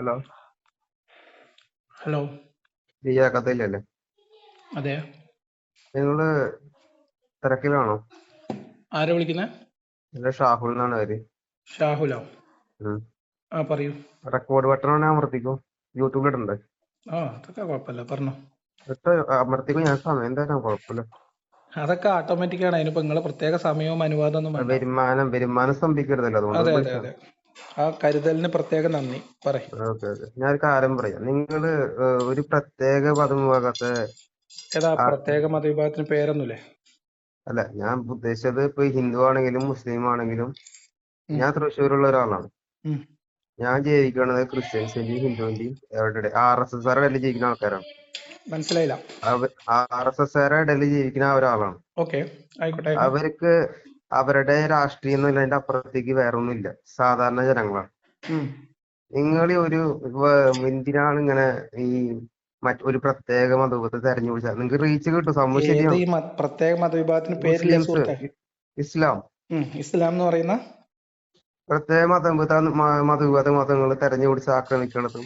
Hello. Hello. Jiya കഥയിലല്ലേ? അതെ. നിങ്ങൾ തിരക്കിലാണോ? ആരാ വിളിക്കുന്നത് എന്റെ ഷാഹുൽ എന്നാണ് പേര്. ഷാഹുലോ? ആ പറയൂ. റെക്കോർഡ് ബട്ടൺ ആണെങ്കിൽ അമർത്തിക്കോ? യൂട്യൂബിൽ ഇടണ്ടേ? ആ അതൊക്കെ കുഴപ്പമില്ല പറഞ്ഞോ. ഇട്ട് അമർത്തിക്കോ? ഞാൻ സമയം തരാം കുഴപ്പമില്ല. അതൊക്കെ ഓട്ടോമാറ്റിക് ആണ്. അതിനിപ്പോ നിങ്ങളെ പ്രത്യേക സമയവും അനുവാദം ഒന്നും വേണ്ട. വരുമാനം വരുമാനം സ്തംഭിക്കരുതല്ലോ അതുകൊണ്ട് അതെ അതെ അതെ. ആ കരുതലിന് പ്രത്യേക നന്ദി. പറയും. ഒരു കാര്യം പറയാം. നിങ്ങൾ ഒരു പ്രത്യേക പദവിഭാഗത്തെ ഏതാ. പ്രത്യേക മതവിഭാഗത്തിന് പേരൊന്നുമില്ലേ? അല്ല ഞാൻ ഉദ്ദേശിച്ചത് ഇപ്പൊ ഹിന്ദു ആണെങ്കിലും മുസ്ലിം ആണെങ്കിലും. ഞാൻ തൃശ്ശൂരുള്ള ഒരാളാണ്. ഞാൻ ജീവിക്കുന്നത് ക്രിസ്ത്യൻസിന്റെയും ഹിന്ദുവിന്റെയും എവിടെ ആർ എസ് എസ് ഇടയിൽ ജീവിക്കുന്ന ആൾക്കാരാണ്. മനസ്സിലായില്ല. ആർ എസ് എസ് ഇടയിൽ ജീവിക്കുന്ന ഒരാളാണ്. ഓക്കെ ആയിക്കോട്ടെ. അവർക്ക് അവരുടെ രാഷ്ട്രീയം എന്നുള്ളതിന്റെ അപ്പുറത്തേക്ക് വേറെ ഒന്നുമില്ല സാധാരണ ജനങ്ങളാണ്. നിങ്ങൾ ഒരു എന്തിനാണ് ഇങ്ങനെ ഈ ഒരു പ്രത്യേക മതവിഭാഗത്തെ തെരഞ്ഞു പിടിച്ചാൽ നിങ്ങൾക്ക് റീച്ച് കിട്ടും സംഭവം ശരിയാണ് പ്രത്യേക മതവിഭാഗത്തിന് പേരില്ല ഇസ്ലാം. ഇസ്ലാം എന്ന് പറയുന്ന? പ്രത്യേക മതം മതവിഭാഗ മതങ്ങൾ തെരഞ്ഞു പിടിച്ച് ആക്രമിക്കണതും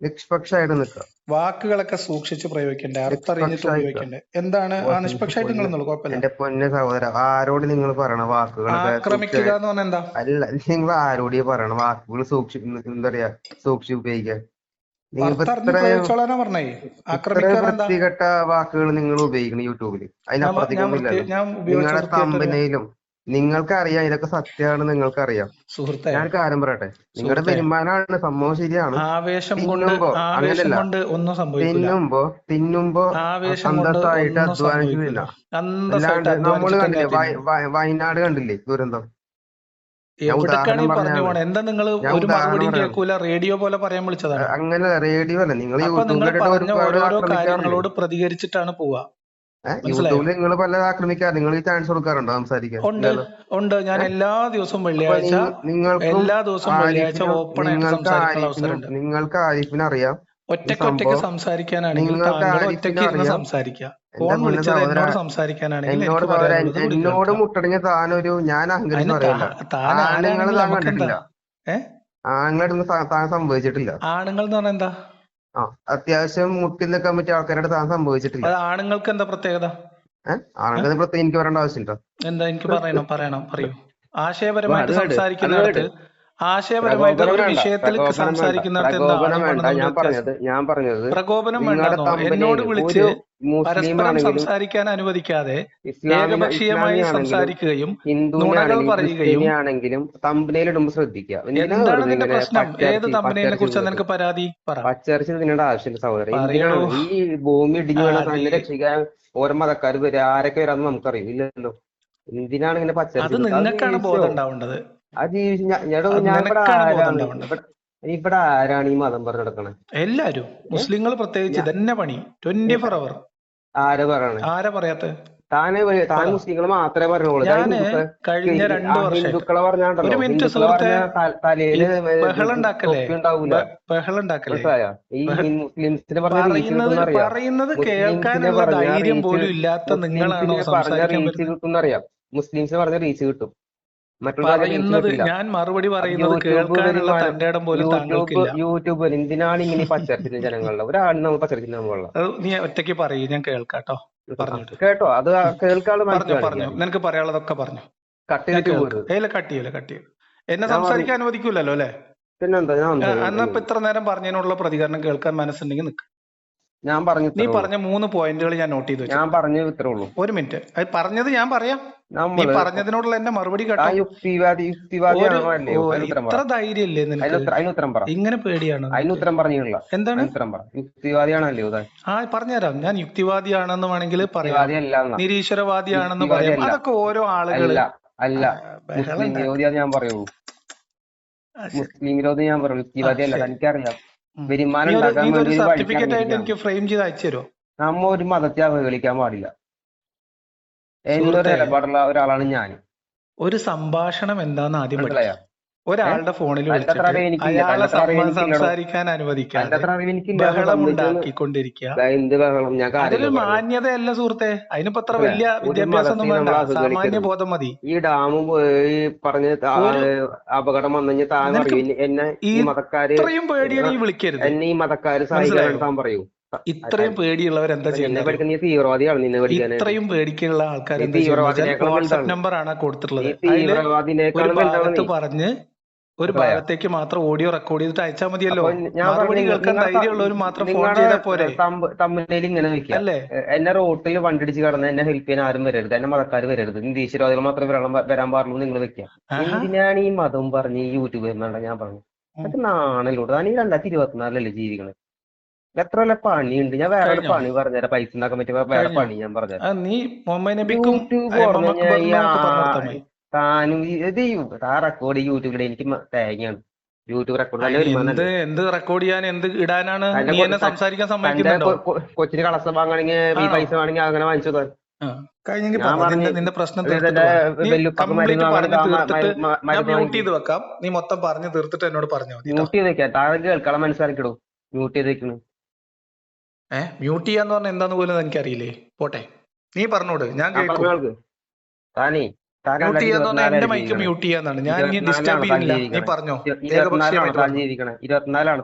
നിഷ്പക്ഷമായിട്ട് നിൽക്കുക. വാക്കുകളൊക്കെ സൂക്ഷിച്ച് പ്രയോഗിക്കണ്ടേ? അർത്ഥം അറിഞ്ഞിട്ട് നിഷ്പക്ഷമായിട്ട്. എന്താണ്? ആ നിഷ്പക്ഷമായിട്ട് നിങ്ങൾ നിന്നുള്ളൂ കുഴപ്പമില്ല. എന്റെ പൊന്ന സഹോദര ആരോട് നിങ്ങൾ പറയണ വാക്കുകൾ ആക്രമിക്കുക എന്ന് പറഞ്ഞാൽ എന്താ? അല്ല നിങ്ങൾ ആരോട് പറയണ വാക്കുകൾ സൂക്ഷി എന്താ പറയാ സൂക്ഷിച്ച് എന്താ? വൃത്തികെട്ട വാക്കുകൾ നിങ്ങൾ ഉപയോഗിക്കണം യൂട്യൂബിൽ. അതിനപ്പുറത്തേക്കൊന്നുമില്ല നിങ്ങളുടെ വൃത്തികെട്ട ഒരു- കമ്പനിയിലും നിങ്ങൾക്ക് അറിയാം ഇതൊക്കെ സത്യമാണ് നിങ്ങൾക്ക് അറിയാം സുഹൃത്തെ ഞാൻ കാര്യം പറയട്ടെ? നിങ്ങളുടെ. വരുമാനമാണ് സംഭവം ശരിയാണ്. ആവേശം കൊണ്ട് തിന്നുമ്പോ അങ്ങനെയല്ല. ഒന്നും തിന്നുമ്പോ തിന്നുമ്പോ സന്തോഷമായിട്ട് അധ്വാനിക്കുന്നില്ല അല്ലാണ്ട് നമ്മൾ കണ്ടില്ലേ വയനാട് കണ്ടില്ലേ ദുരന്തം? എന്താ നിങ്ങൾ ഒരു ഉദാഹരണം മറുപടിയും കേൾക്കൂല റേഡിയോ പോലെ പറയാൻ വിളിച്ചതാണ്. അങ്ങനെ റേഡിയോ അല്ല. നിങ്ങൾ പറഞ്ഞ ഓരോരോ കാര്യങ്ങളോട് പ്രതികരിച്ചിട്ടാണ് മനസ്സിലായോ? യൂട്യൂബിൽ നിങ്ങൾ പല ആക്രമിക്കാറ് നിങ്ങൾ ഈ ചാൻസ് കൊടുക്കാറുണ്ടോ സംസാരിക്കാൻ? ഉണ്ട് ഉണ്ട്. ഞാൻ എല്ലാ ദിവസവും വെള്ളിയാഴ്ച നിങ്ങൾക്ക് എല്ലാ ദിവസവും വെള്ളിയാഴ്ച ഓപ്പൺ നിങ്ങൾക്ക് ആരിഫിനും അറിയാം. ഒറ്റയ്ക്ക് ഒറ്റയ്ക്ക് സംസാരിക്കാനാണെങ്കിൽ ഒറ്റയ്ക്ക് ഇരുന്ന്. സംസാരിക്കുക. ഫോൺ വിളിച്ചത് എന്നോട് സംസാരിക്കാനാണെങ്കിൽ എന്നോട്. മുട്ടടങ്ങിയ താനൊരു ഞാൻ അഹങ്കരിച്ച് ആണുങ്ങൾ താൻ സംഭവിച്ചിട്ടില്ല. ആണുങ്ങൾ എന്ന് പറഞ്ഞാൽ എന്താ? ആ അത്യാവശ്യം മുട്ടിൽ നിൽക്കാൻ പറ്റിയ ആൾക്കാരുടെ താൻ സംഭവിച്ചിട്ടില്ല. അത് ആണുങ്ങൾക്ക് എന്താ പ്രത്യേകത? ആണുങ്ങൾക്ക് ആണുങ്ങൾ പ്രത്യേകം എനിക്ക് പറയേണ്ട ആവശ്യമുണ്ടോ എന്താ എനിക്ക് പറയണം പറയണം പറയൂ. ആശയപരമായിട്ട് സംസാരിക്കുന്നിടത്ത് ആശയപരമായിട്ട് ഒരു വിഷയത്തിൽ സംസാരിക്കുന്നിടത്ത് ഞാൻ പറഞ്ഞത് ഞാൻ പറഞ്ഞത് പ്രകോപനം വേണ്ട വേണ്ടെന്നോ? എന്നോട് വിളിച്ച് പരസ്പരം ആണെങ്കിലും സംസാരിക്കാൻ അനുവദിക്കാതെ ഏകപക്ഷീയമായി സംസാരിക്കുകയും നുണകൾ പറയുകയും ആണെങ്കിലും തമ്പനയിൽ ശ്രദ്ധിക്കുക. എന്താണ് നിന്റെ പ്രശ്നം? ഏത് പച്ചയിറച്ചി- കുറിച്ച്? നിനക്ക് പരാതി? പറ. പച്ചയിറച്ചി തിന്നേണ്ട ആവശ്യമില്ല സഹോദരൻ. ഈ ഭൂമി ഇടിഞ്ഞു വീണ അതെ. രക്ഷിക്കാൻ ഓരോ മതക്കാർ വരിക ആരൊക്കെ വരാന്ന് നമുക്കറിയില്ലല്ലോ. എന്തിനാണ് ഇങ്ങനെ അത് പച്ചയിറച്ചി നിങ്ങൾക്കാണ് ബോധം ഉണ്ടാവേണ്ടത്. അത് ഇവിടെ ആരാണ്? ഈ മതം പറഞ്ഞു നടക്കണേ? എല്ലാരും. മുസ്ലിങ്ങൾ പ്രത്യേകിച്ച് തന്നെ പണി. ട്വന്റി ഫോർ അവർ ആരാ പറയണേ? ആരാ പറയാത്ത? താനെ താൻ. മുസ്ലിങ്ങൾ മാത്രമേ പറഞ്ഞോളൂ. കഴിഞ്ഞ രണ്ടു വർഷം ഹിന്ദുക്കളെ പറയുന്നത് കേൾക്കാനുള്ള ധൈര്യം പോലും ഇല്ലാത്ത നിങ്ങളാണോ പറഞ്ഞ റീച്ച് അറിയാം? മുസ്ലിംസിന് പറഞ്ഞ റീച്ച് കിട്ടും. പറയുന്നത് ഞാൻ മറുപടി പറയുന്നത് കേൾക്കാനുള്ള തന്റെ പോലും താങ്കൾക്കില്ല. യൂട്യൂബ് എന്തിനാണ് ഇങ്ങനെ ഈ പച്ചരച്ചിന് ജനങ്ങളുടെ ഒരാളിന് നമ്മൾ പച്ചരത്തിന് നമ്മളെ നീ ഒറ്റയ്ക്ക് പറയൂ ഞാൻ കേൾക്കാട്ടോ പറഞ്ഞോട്ട്. കേട്ടോ. അത് കേൾക്കാനുള്ള പറഞ്ഞു പറഞ്ഞു. നിനക്ക് പറയാനുള്ളതൊക്കെ പറഞ്ഞു. കട്ട് കേൾക്കാം. കട്ട് ചെയ്യൂല കട്ട് ചെയ്യൂല. എന്നെ സംസാരിക്കാൻ അനുവദിക്കൂലല്ലോ അല്ലെ? പിന്നെന്താ? എന്നാ ഇപ്പൊ ഇത്ര നേരം പറഞ്ഞതിനുള്ള പ്രതികരണം കേൾക്കാൻ മനസ്സുണ്ടെങ്കിൽ നിക്ക്. ഞാൻ പറഞ്ഞു നീ പറഞ്ഞ മൂന്ന് പോയിന്റുകൾ ഞാൻ നോട്ട് ചെയ്തു ഞാൻ പറഞ്ഞു ഇത്രേ ഉള്ളൂ. ഒരു മിനിറ്റ്. അത് പറഞ്ഞത് ഞാൻ പറയാം. നീ പറഞ്ഞതിനോടുള്ള എന്റെ മറുപടി കേട്ടോ. ഇത്ര നിനക്ക്? പറ. ഇങ്ങനെ പേടിയാണ് പറഞ്ഞില്ല എന്താണ്? യുക്തിവാദിയാണല്ലോ ആ പറഞ്ഞുതരാം. ഞാൻ യുക്തിവാദിയാണെന്ന് വേണമെങ്കിൽ പറയാം. നിരീശ്വരവാദിയാണെന്ന് പറയാം. അതൊക്കെ ഓരോ ആളുകൾ അല്ല മുസ്ലിം. ഞാൻ പറയുള്ളൂ. മുസ്ലിം വിരോധി ഞാൻ പറയുള്ളൂ. യുക്തിവാദി അല്ല. ശരി. വരുമാനം നീ ഉണ്ടാക്കാൻ വേണ്ടി ഒരു ഒരു സർട്ടിഫിക്കറ്റ് ആയിട്ട് എനിക്ക് ഫ്രെയിം ചെയ്ത് അയച്ചു തരുമോ? നമ്മ ഒരു മതത്തെ അവഹേളിക്കാൻ പാടില്ല. എന്നൊരു. നിലപാടുള്ള ഒരാളാണ് ഞാൻ ഒരു സംഭാഷണം എന്താന്ന് ആദ്യം മനസ്സിലായോ? ഒരാളുടെ ഫോണിൽ വിളിച്ചിട്ട് അയാളെ സംസാരിക്കാൻ അനുവദിക്കാതെ അത്ര അറിവ് എനിക്കില്ല. അത് ബഹളം സമ്മതിച്ചെന്ന് ഉണ്ടാക്കിക്കൊണ്ടിരിക്കുക. ദാ എന്ത് ബഹളം? ഞാൻ അതൊരു മാന്യതയല്ല സുഹൃത്തെ. അതിനിപ്പോ അത്ര വലിയ വിദ്യാഭ്യാസം ഒന്നും വേണ്ട. സാമാന്യ ബോധം മതി. ഈ ഡാമും ഈ പറഞ്ഞ അപകടം വന്നു താൻ എന്നെ ഈ മതക്കാര് ഇത്രയും പേടിയാണ് ഈ വിളിക്കരുത്. എന്നെ ഈ മതക്കാര് സഹായിക്കാൻ പറയൂ. ഇത്രയും പേടിയുള്ളവർ എന്താ ചെയ്യുന്നത് ഇത്രയും പേടിക്കുള്ള ആൾക്കാർ വാട്സാപ്പ് നമ്പർ ആണ് കൊടുത്തിട്ടുള്ളത്. ഒരു ഭാഗത്ത് പറഞ്ഞ് ഒരു ഭാഗത്തേക്ക് മാത്രം ഓഡിയോ റെക്കോർഡ് ചെയ്തിട്ട് അയച്ചാൽ മതിയല്ലോ. മറുപടി കേൾക്കാൻ ധൈര്യമുള്ളവർ മാത്രം ഫോൺ ചെയ്താൽ പോരെ? തമ്മിൽ ഇങ്ങനെ വെക്കുക അല്ലേ? എന്നെ റോട്ടിൽ വണ്ടിടിച്ച് കടന്ന് എന്നെ ഹെൽപ്പ് ചെയ്യാൻ ആരും വരരുത്. എന്നെ മതക്കാർ വരരുത്. നിരീശ്വരവാദികൾ മാത്രമേ വരണം വരാൻ പാടുള്ളൂ നിങ്ങൾ വെക്കുക. ആഹാ. എന്തിനാണ് ഈ മതം പറഞ്ഞ് ഈ യൂട്യൂബ് എന്നാണ് ഞാൻ പറഞ്ഞു ഉം. അത് നാണല്ലോട്ട് ഞാൻ ഈ രണ്ടായിരത്തി ഇരുപത്തിനാലിലല്ലേ ജീവിക്കണത് എത്ര വല്ല പണിയുണ്ട്. ഞാൻ വേറെ ഒരു പണി പറഞ്ഞുതരാം. പൈസ ഉണ്ടാക്കാൻ പറ്റിയ വേറെ പണി ഞാൻ പറഞ്ഞുതരാം. യൂട്യൂബ് പറഞ്ഞു പറഞ്ഞു ആ- താനും ഇത് താ റെക്കോർഡ് യൂട്യൂബിൽ എനിക്ക് തേങ്ങയാണ്. യൂട്യൂബ് റെക്കോർഡ് എന്ത് റെക്കോർഡ് ചെയ്യാൻ എന്ത് ഇടാനാണ് നീ എന്നെ സംസാരിക്കാൻ സമ്മതിക്കുന്നുണ്ടോ? കൊച്ചിന് കളസം വാങ്ങണെങ്കിൽ ഈ പൈസ വേണമെങ്കിൽ അങ്ങനെ വാങ്ങിച്ചു കഴിഞ്ഞെങ്കിൽ നിന്റെ പ്രശ്നം പറഞ്ഞു ഞാൻ മ്യൂട്ട് വാങ്ങിക്കും ചെയ്ത് വെക്കാം. നീ മൊത്തം പറഞ്ഞു തീർത്തിട്ട് എന്നോട് പറഞ്ഞാൽ മതി കേട്ടോ മ്യൂട്ട് ചെയ്ത് വെക്കാം താഴെ കേൾക്കണം മനസ്സിലാക്കിടും മ്യൂട്ട് ചെയ്ത് വെക്കണു ഏ മ്യൂട്ട് ചെയ്യാന്ന് പറഞ്ഞാൽ എന്താന്ന് പോലും എനിക്കറിയില്ലേ? പോട്ടെ. നീ പറഞ്ഞോട്. ഞാൻ കേൾക്കും. താനേ മ്യൂട്ട് രണ്ടായിരത്തി ചെയ്യാന്ന് എന്റെ ഇരുപത്തിനാലാണ് മൈക്ക് മ്യൂട്ട് ചെയ്യാന്നാണ് ഞാൻ ഇനി ഡിസ്റ്റർബ് ഇരുപത്തിനാലാണ് താൻ ചെയ്യുന്നില്ല. നീ ജീവിക്കണേ. പറഞ്ഞോ. ഇരുപത്തിനാലാണ്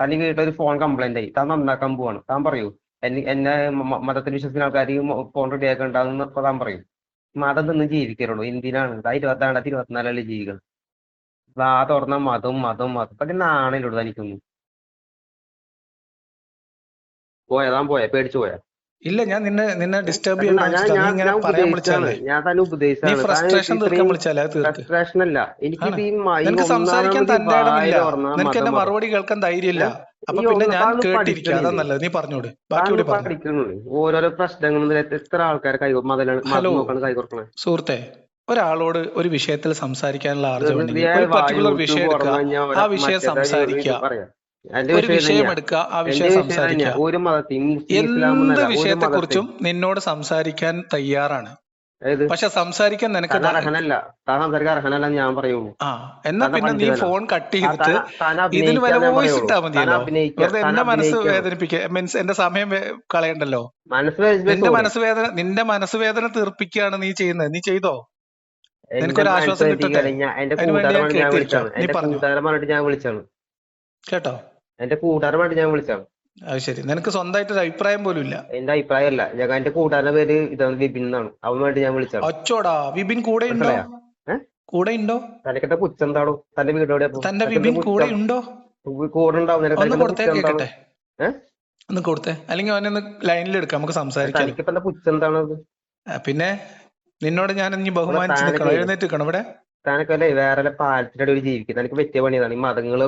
താൻ ഈ വീട്ടിൽ ഒരു ഫോൺ കംപ്ലൈന്റ് ആയി. താൻ നന്നാക്കാൻ പോവാണ്. താൻ പറയൂ. എന്നെ മതത്തിന് മതത്തിൽ വിശ്വസിക്കുന്ന ആൾക്കാർ ഫോൺ റെഡി ആക്കണ്ടെന്ന് താൻ പറയും. മതം നിന്ന് ജീവിക്കരുള്ളൂ. എന്തിനാണ് താ ഇരുപത്തി രണ്ടായിരത്തി ഇരുപത്തിനാലല്ലേ ജീവിക്കണം. വാ തുറന്ന മതം മതം മതം പക്ഷെ നാണല്ലോ തനിക്കൊന്നും. പോയാ? താൻ പോയാ? പേടിച്ചു പോയാ? ഇല്ല ഞാൻ നിന്നെ നിന്നെ ഡിസ്റ്റർബ് ചെയ്യാൻ ഫ്രസ്ട്രേഷൻ തീർക്കാൻ വിളിച്ചാലേ ഫ്രസ്ട്രേഷൻ അല്ല. എനിക്ക് നിനക്ക് സംസാരിക്കാൻ തന്റെ ഇടമില്ല. നിനക്ക് എന്റെ മറുപടി കേൾക്കാൻ ധൈര്യമില്ല? അപ്പൊ പിന്നെ ഞാൻ കേട്ടിരിക്കുക അതാ നല്ലത് നീ പറഞ്ഞോട്. ബാക്കി ഓരോരോ പ്രശ്നങ്ങളും എത്ര ആൾക്കാർ ഹലോ. സുഹൃത്തെ ഒരാളോട് ഒരു വിഷയത്തിൽ സംസാരിക്കാനുള്ള വെറുതെ ഒരു പർട്ടിക്കുലർ വിഷയം എടുക്കുക. ആ വിഷയം സംസാരിക്കുക. ഒരു വിഷയം എടുക്കുക ആ വിഷയം സംസാരിക്കുക. ഒരു എന്ത് വിഷയത്തെ കുറിച്ചും നിന്നോട് സംസാരിക്കാൻ തയ്യാറാണ്. പക്ഷെ സംസാരിക്കാൻ നിനക്ക് താൻ ധ- അർഹനല്ല. താൻ സംസാരിക്കാൻ അർഹനല്ല ഞാൻ പറയുള്ളൂ. ആ എന്നാ പിന്നെ നീ ഫോൺ കട്ട് ചെയ്തിട്ട് ഇതിന് വല്ല വോയിസ് ഇട്ടാ മതിയല്ലോ. വെറുതെ എന്റെ മനസ്സ് വേദനിപ്പിക്കുക മീൻസ് എന്റെ സമയം കളയണ്ടല്ലോ? നിന്റെ മനസ്സ് വേദന നിന്റെ മനസ്സ് വേദന തീർപ്പിക്കുകയാണ് നീ ചെയ്യുന്നത്. നീ ചെയ്തോ? നിനക്കൊരു ആശ്വാസം കിട്ടട്ടെ? ഞാൻ വിളിച്ചാണ് കേട്ടോ? എന്റെ കൂട്ടുകാരൻ വേണ്ടി ഞാൻ വിളിച്ചാണ് അത് ശരി. നിനക്ക് സ്വന്തമായിട്ട് ഒരു അഭിപ്രായം പോലും ഇല്ല. എന്റെ അഭിപ്രായം അല്ല ഞാൻ എന്റെ കൂട്ടുകാരന്റെ പേര് ഇതാണ് ബിബിൻ എന്നാണ്. അവന് വേണ്ടി ഞാൻ വിളിച്ചാണ് ഒച്ചോടാ. വിപിൻ കൂടെ ഉണ്ടോ? കൂടെ ഉണ്ടോ? തനിക്കെന്താ പുച്ചെന്താണോ തന്റെ വീട് എവിടെയാ? തന്റെ വിപിൻ കൂടെ ഉണ്ടോ? കൂടെ ഉണ്ടാവും. ഒന്ന് കൊടുത്തേ കേക്കട്ടെ? ഒന്ന് കൊടുത്തേ. അല്ലെങ്കിൽ അവനെ ഒന്ന് ലൈനിൽ എടുക്കാം. നമുക്ക് സംസാരിക്കാം. എന്താ പുച്ഛം പിന്നെ നിന്നോട് ഞാൻ ഇനി ബഹുമാനിച്ച് നിൽക്കണം. എഴുന്നേറ്റ് നിൽക്കണം ഇവിടെ. താനൊക്കെ വേറെ പാലത്തിന്റെ അടിയിൽ ജീവിക്കും തനിക്ക് പറ്റിയ പണിയതാണ്. ഈ മതങ്ങൾ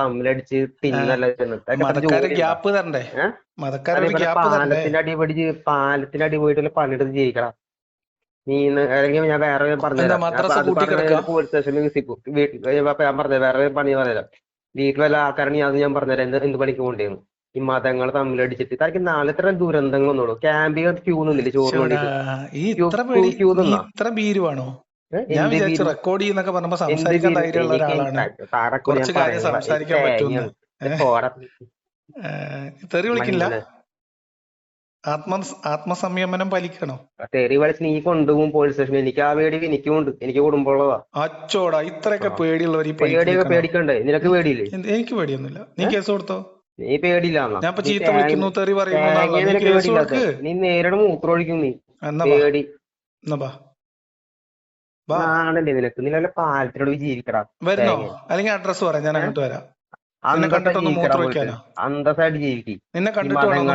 തമ്മിലടിച്ച് തിന്നല്ല പാലത്തിന്റെ പോയിട്ട് പാലത്തിന്റെ അടി പോയിട്ട് പണിയെടുത്ത് ജീവിക്കണം. നീ അല്ലെങ്കിൽ ഞാൻ വേറെ പറഞ്ഞ പോലീസ് സ്റ്റേഷനിൽ വിസിക്കും. ഞാൻ പറഞ്ഞത് വേറെ പണി പറഞ്ഞുതരാം വീട്ടിൽ വല്ല ആൾക്കാരാണെങ്കിൽ അത് ഞാൻ പറഞ്ഞുതരാം. എന്ത് എന്ത് പണിക്ക് കൊണ്ടുവന്നു ഈ മതങ്ങൾ തമ്മിലടിച്ചിട്ട്. തനിക്ക് നാളെ ഇത്ര ദുരന്തങ്ങൾ ഒന്നുള്ളൂ ക്യാമ്പിൽ ക്യൂ നിന്നില്ല വേണ്ടിട്ട് ക്യൂ ഇത്ര ഭീരുവാണോ? ഞാൻ വിചാരിച്ചു റെക്കോർഡ് ചെയ്യുന്നൊക്കെ പറഞ്ഞപ്പോ സംസാരിക്കാൻ ധൈര്യമുള്ള ഒരാളാണ്. കുറച്ച് കാര്യം സംസാരിക്കാൻ പറ്റുമെന്ന്. തെറി വിളിക്കില്ല. ആത്മ ആത്മസംയമനം പാലിക്കണം? തെറി വലിച്ച് നീ കൊണ്ടുപോകും പോലീസ് സ്റ്റേഷനിൽ എനിക്ക് ആ പേടി ഉണ്ട് എനിക്ക് കുടുംബമുള്ളതാ. അച്ചോടാ ഇത്രയൊക്കെ പേടിയുള്ളവർ പേടിയൊക്കെ പേടിക്കണ്ടേ? നിനക്ക് പേടിയില്ലേ? എനിക്ക് പേടിയൊന്നുമില്ല. നീ കേസ് കൊടുത്തോ? നീ പേടിയില്ല ഞാൻ ഇപ്പൊ ചീത്ത വിളിക്കുന്നു തെറി പറയുന്നു നീ നേരിടെ മൂത്രമൊഴിക്കും നീ. എന്നാ പേടി. എന്നാ നാണല്ലേ നിനക്ക് നീ നല്ല പാലത്തിനോട് ജീവിക്കടാ വരുന്നോ? അല്ലെങ്കിൽ അഡ്രസ് പറയാം ഞാൻ അങ്ങോട്ട് വരാം. നിന്നെ അന്തസ്സായിട്ട് കണ്ടിട്ടൊന്ന് ജീവിക്കടാ മൂത്ര പോയിട്ട് ഒഴിക്കാനോ? അന്തസ്സായിട്ട് ജീവിക്കും. നിന്നെ കണ്ടിട്ട് വേണം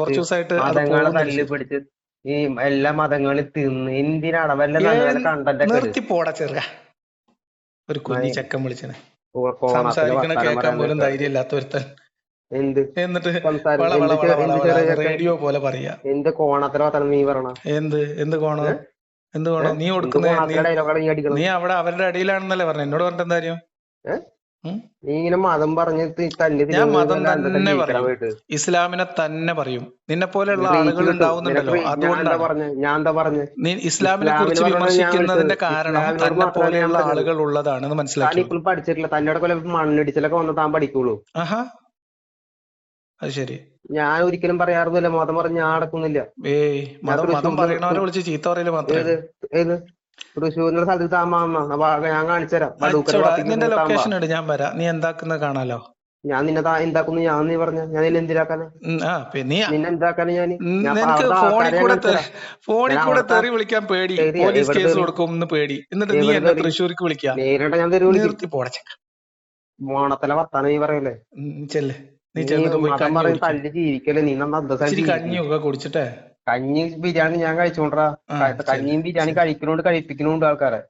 കുറച്ച് ദിവസമായിട്ട് മതങ്ങളെ തല്ലി പിടിച്ച് ഈ എല്ലാ മതങ്ങളും തിന്ന് എന്തിനാണ് വല്ല നല്ല കണ്ടന്റ് നിർത്തി പോടാ ചെറുക ഒരു കുഞ്ഞി ചെക്കൻ വിളിച്ചനെ. കോണാത്തിൽ സംസാരിക്കണ കേൾക്കാൻ പോലും ഒരുത്തൻ എന്നിട്ട് ചെറിയ റേഡിയോ പോലെ പറയാ. എന്ത് കോണത്തിലെ നീ പറയണ? എന്ത്? എന്ത് കോണോ? ഏ? എന്ത് ഏ? നീ കൊടുക്കുന്ന നീ അവിടെ അവരുടെ ഇടയിലാണെന്നല്ലേ പറഞ്ഞു? എന്നോട് പറഞ്ഞിട്ട് എന്താ കാര്യം? നീ ഇങ്ങനെ മതം പറഞ്ഞ് ഞാൻ മതം തന്നെ പറയും. ഇസ്ലാമിനെ തന്നെ പറയും. നിന്നെ പോലെയുള്ള ആളുകൾ ഉണ്ടാവുന്നുണ്ടല്ലോ. അതുകൊണ്ടാണ്. ഞാൻ എന്താ പറഞ്ഞു? നീ ഇസ്ലാമിനെ കുറിച്ച് വിമർശിക്കുന്നതിന്റെ കാരണം? തന്നെ പോലെയുള്ള ആളുകൾ ഉള്ളതാണ് എന്ന് മനസ്സിലാക്കി. ഇപ്പോഴും പഠിച്ചിട്ടില്ല. തന്നോട് പോലെ മണ്ണിടിച്ചിലൊക്കെ വന്ന് താൻ പഠിക്കുള്ളൂ. ആഹാ. അത് ശരി. ഞാൻ ഒരിക്കലും പറയാറൊന്നുമില്ല മതം പറഞ്ഞ് ഞാൻ അടക്കുന്നില്ല ഏയ് മതം മതം തൃശ്ശൂർ- പറയണവരെ വിളിച്ച് ചീത്ത പറയൽ മാത്രമേ ഏത്? ഏത്? തൃശ്ശൂരിന്റെ സ്ഥലത്ത് താമാ ഞാൻ കാണിച്ചു തരാം. നിന്റെ ലൊക്കേഷൻ ഇട് ഞാൻ വരാം. നീ എന്താക്കുന്നത് കാണാലോ? ഞാൻ നിന്നെ താ എന്താക്കുന്നു ഞാൻ നീ പറഞ്ഞ ഞാൻ നിന്നെ എന്തിനാക്കാനാ? നിന്നെ എന്താക്കാനാ ഞാൻ? ഫോണിൽ കൂടെ ഫോണിൽ കൂടെ തെറി വിളിക്കാൻ പേടി. Police case? കൊടുക്കും പേടി. എന്നിട്ട് നീ എന്നെ? തൃശ്ശൂർക്ക് നേരിട്ട് ഞാൻ നിർത്തി മോണത്തിലെ വർത്താനം നീ പറയല്ലേ? ചെല്ല്. നീ ചെന്നിട്ട് പോയി കഞ്ഞി പറഞ്ഞ് കുടിക്ക്. തല്ലി ജീവിക്കല്ലേ നീ നന്ന കഞ്ഞിയൊക്കെ കുടിച്ചിട്ടേ? കഞ്ഞി ബിരിയാണി ഞാൻ കഴിച്ചോണ്ടാ. കഞ്ഞിയും ബിരിയാണി. കഴിക്കണോണ്ട് കഴിപ്പിക്കണോണ്ട് ആൾക്കാരെ.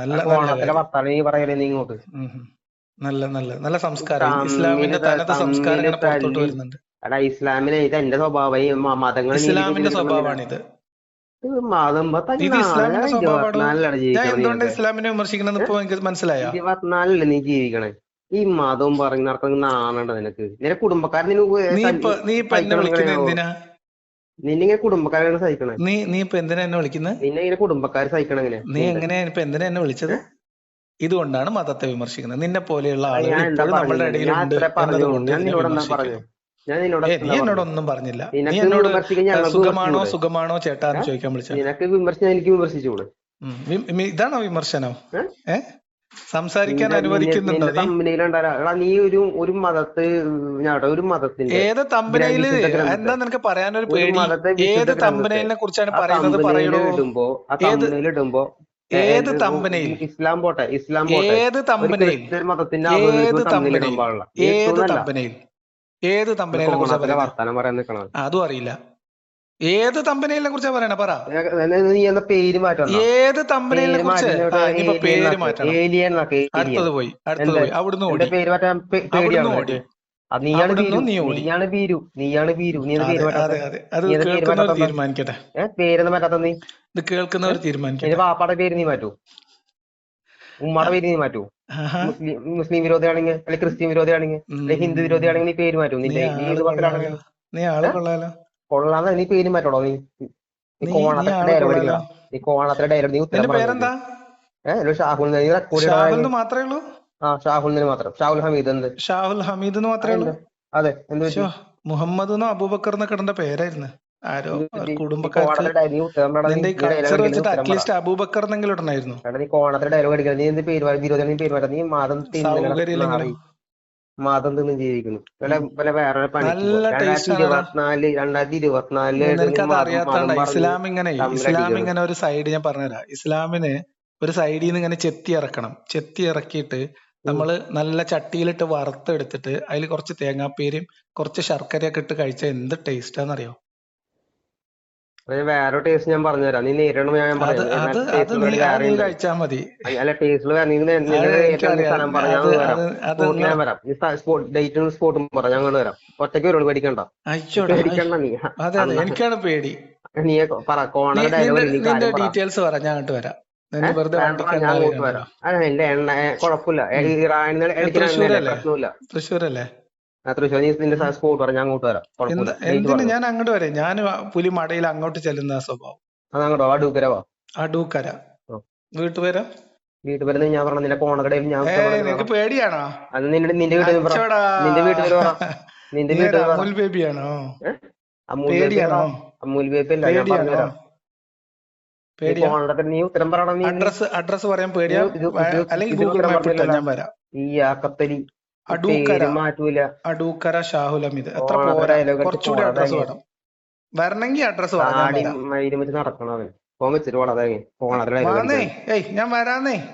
നല്ല വർത്താനം നീ പറയല്ലേ നീ ഇങ്ങോട്ട്. നല്ല നല്ല നല്ല സംസ്കാരം. ഇസ്ലാമിന്റെ തനത്തെ തമ്മിൽ സംസ്കാരം ഇങ്ങനെ പുറത്തോട്ട് തല്ലി വരുന്നുണ്ട്. എടാ ഇസ്ലാമിനെ ഇത് എന്റെ സ്വഭാവം. മതങ്ങൾ ഇസ്ലാമിന്റെ സ്വഭാവമാണ് ഇത് ഇസ്ലാമിന്റെ സ്വഭാവമാണോ? ഞാൻ എന്തുകൊണ്ട് ഇസ്ലാമിനെ വിമർശിക്കണമെന്ന് ഇപ്പൊ എനിക്ക് മനസ്സിലായോ? ഇരുപത്തിനാലല്ലേ നീ ജീവിക്കണേ? ഈ മതവും പറഞ്ഞു നടക്കുന്ന നാണുണ്ട് നിനക്ക്. നിന്റെ കുടുംബക്കാരൻ നിന്നെ ഉപ- നീ നീ ഇപ്പൊ എന്നെ സഹിക്കണം വിളിക്കുന്നത് എങ്ങനെയാവോ? എന്തിനാ? നിന്നെ ഇങ്ങനെ കുടുംബക്കാരാണ് സഹിക്കണേ. നീ നീ ഇപ്പൊ എന്തിനാ എന്നെ വിളിക്കുന്നത് നിന്നെ ഇങ്ങനെ കുടുംബക്കാർ സഹിക്കണം എങ്ങനെ നീ എങ്ങനെയാ ഇപ്പൊ എന്തിനാ എന്നെ വിളിച്ചത്? ഇതുകൊണ്ടാണ് മതത്തെ വിമർശിക്കുന്നത്. നിന്നെ പോലെയുള്ള ആളുകൾ ഇപ്പോഴും നമ്മളുടെ? ഇടയിൽ ഉണ്ട് എന്നതുകൊണ്ട് ഞാൻ? എന്നോടൊന്നും പറഞ്ഞില്ല. നീ എന്നോട് സുഖമാണോ സുഖമാണോ ചേട്ടാ എന്ന് ചോദിക്കാൻ വിളിച്ച നിനക്ക് വിമർശിച്ചാൽ എനിക്ക് വിമർശിച്ചൂടെ ഇതാണോ വിമർശനം? ഏ? സംസാരിക്കാൻ അനുവദിക്കുന്നുണ്ടോ എടാ നീ ഒരു ഒരു മതത്ത് ഒരു മതത്തിന്റെ ഏത് തമ്പനയിൽ എന്താ നിനക്ക് പറയാനൊരു പേടി? ഏത്. തമ്പനയിലിനെ കുറിച്ചാണ് പറയുന്നത് പറയണോ ഇടുമ്പോ ആ ഇടുമ്പോ ഏത് ഏത് ഇസ്ലാം പോട്ടെ ഇസ്ലാം പോട്ടെ. ഏത് തമ്പനയിൽ? മതത്തിന്റെ ഏത് തമ്പനയിൽ? ഏത്. തമ്പനയിൽ? ഏത് തമ്പനയിലെ കുറിച്ച് വർത്താനം പറയാൻ നിൽക്കണം അതും അറിയില്ല. ഏത് തമ്പനിയിലെ കുറിച്ചാ പറയണ? പറ. നീ എന്താ പേര് മാറ്റണം? ഏത് തമ്പനിയിലെ കുറിച്ച്? പേര് മാറ്റണം. അടുത്തത് പോയി അടുത്തത് പോയി. അവിടുന്ന് ഓടി. പേര് മാറ്റാൻ? പേടിയാണ്? ഓടി. നീയാണ് നീയാണ് നീയാണ് നീ തീരുമാനിക്കട്ടെ. ഏഹ് പേരൊന്നും മാറ്റാത്ത നീ? ഇത് കേൾക്കുന്നവർ തീരുമാനിക്കട്ടെ. പാപ്പാടെ പേര് നീ മാറ്റൂ. ഉമ്മയുടെ പേര് നീ മാറ്റൂ. മുസ്ലിം വിരോധിയാണെങ്കിൽ അല്ലെങ്കിൽ ക്രിസ്ത്യൻ വിരോധിയാണെങ്കിൽ. അല്ലെങ്കിൽ ഹിന്ദു വിരോധിയാണെങ്കിൽ നീ പേര് മാറ്റൂ. നിന്റെ നീ ആൾ കൊള്ളാലോ. നീ ആൾ കൊള്ളാലോ കൊള്ളാതെ നീ പേര് മാറ്റണോ നീ നീ കോണാത്ര ഡയലോഗ്. അടിക്കണം? നീ കോണാത്ര ഡയലോഗ് നീ ഉത്തരം പേരെന്താ? ഏഹ് ഷാഹുൽ നീ റെക്കോർഡ് മാത്രമേ ഉള്ളൂ? ആ ഷാഹുലിന് മാത്രം. ഷാഹുൽ ഹമീദ് എന്ത്? ഷാഹുൽ ഹമീദ് എന്ന് മാത്രമേ ഉള്ളൂ? അതെ എന്ത് മുഹമ്മദ് എന്നോ അബൂബക്കർ എന്നൊക്കെ ഇടേണ്ട പേരായിരുന്നു. ആരോ കുടുംബക്കാർക്ക് കൾച്ചർ വെച്ചിട്ട് അറ്റ്ലീസ്റ്റ് അബൂബക്കർ എന്നെങ്കിലും ഇടണമായിരുന്നു നീ ഡയലോഗ് അടിക്കണം നീ എന്ത് പേര് വിരോധം നീ പേര് നീ മാതം മതം തിന്ന് ജീവിക്കുന്നു വല്ല വല്ല വേറെ പണി. രണ്ടായിരത്തി ഇരുപത്തിനാല് രണ്ടായിരത്തി ഇരുപത്തിനാലിൽ ഇസ്ലാം ഇങ്ങനെ ഇസ്ലാം ഇങ്ങനെ ഒരു സൈഡ് ഞാൻ പറഞ്ഞുതരാം. ഇസ്ലാമിന് ഒരു സൈഡിൽ നിന്ന് ഇങ്ങനെ ചെത്തി ഇറക്കണം. ചെത്തി ഇറക്കിയിട്ട് നമ്മൾ നല്ല ചട്ടിയിലിട്ട് വറുത്തെടുത്തിട്ട് അതിൽ കുറച്ച് തേങ്ങാപ്പീരും കുറച്ച് ശർക്കരയൊക്കെ ഇട്ട് കഴിച്ചാൽ എന്ത് ടേസ്റ്റാന്നറിയോ വേറെ ടേസ്റ്റ് ഞാൻ പറഞ്ഞുതരാം. നീ നേരിടണം ഞാൻ ഉണ്ട്. മതി. അല്ല ടേസ്റ്റിൽ ഞാൻ വരാം നീ സ്പോട്ട് ഡേറ്റും സ്പോട്ടും പറ ഞാൻ അങ്ങോട്ട് വരാം. ഒറ്റയ്ക്ക് വരുള്ളൂ പേടിക്കണ്ട. പേടിക്കണ്ട നീ. എനിക്കാണ് പേടി. നീ പറ നീ ഡീറ്റെയിൽസ് പറ. ഞാൻ അങ്ങോട്ട് വരാം. ഞാൻ വരാം. അല്ല എന്റെ എണ്ണ കുഴപ്പമില്ല തൃശ്ശൂരല്ലേ? എന്തിന് ഞാൻ അങ്ങോട്ട് വരാം? ഞാൻ പുലി മടയിൽ അങ്ങോട്ട് ചെല്ലുന്ന സ്വഭാവം. അടൂക്കര. വീട്ടുപേരാ? വീട്ടിൽ ഞാൻ പറഞ്ഞു നിന്റെ കോണകടയിൽ ഞാൻ നിനക്ക് പേടിയാണോ? അത് നിന്റെ നിന്റെ വീട്ടിൽ നിന്റെ വീട്ടിൽ നിന്റെ വീട്ടിൽ അമുൽ ബേബിയാണോ? അമൂൽ ഞാൻ പറഞ്ഞുതരാം പറയണം. നീ അഡ്രസ് അഡ്രസ് പറയാൻ പേടിയാ? അല്ലെങ്കിൽ ഗൂഗിൾ മാപ്പ് ഞാൻ വരാം. ഈ ആക്കത്തലി. അടൂക്കര. അടൂക്കര ഷാഹുൽ എത്ര പോരാ. കുറച്ചുകൂടി അഡ്രസ്. വേണം. വരണമെങ്കിൽ അഡ്രസ് വന്നേ. ഏയ് ഞാൻ വരാന്നേ.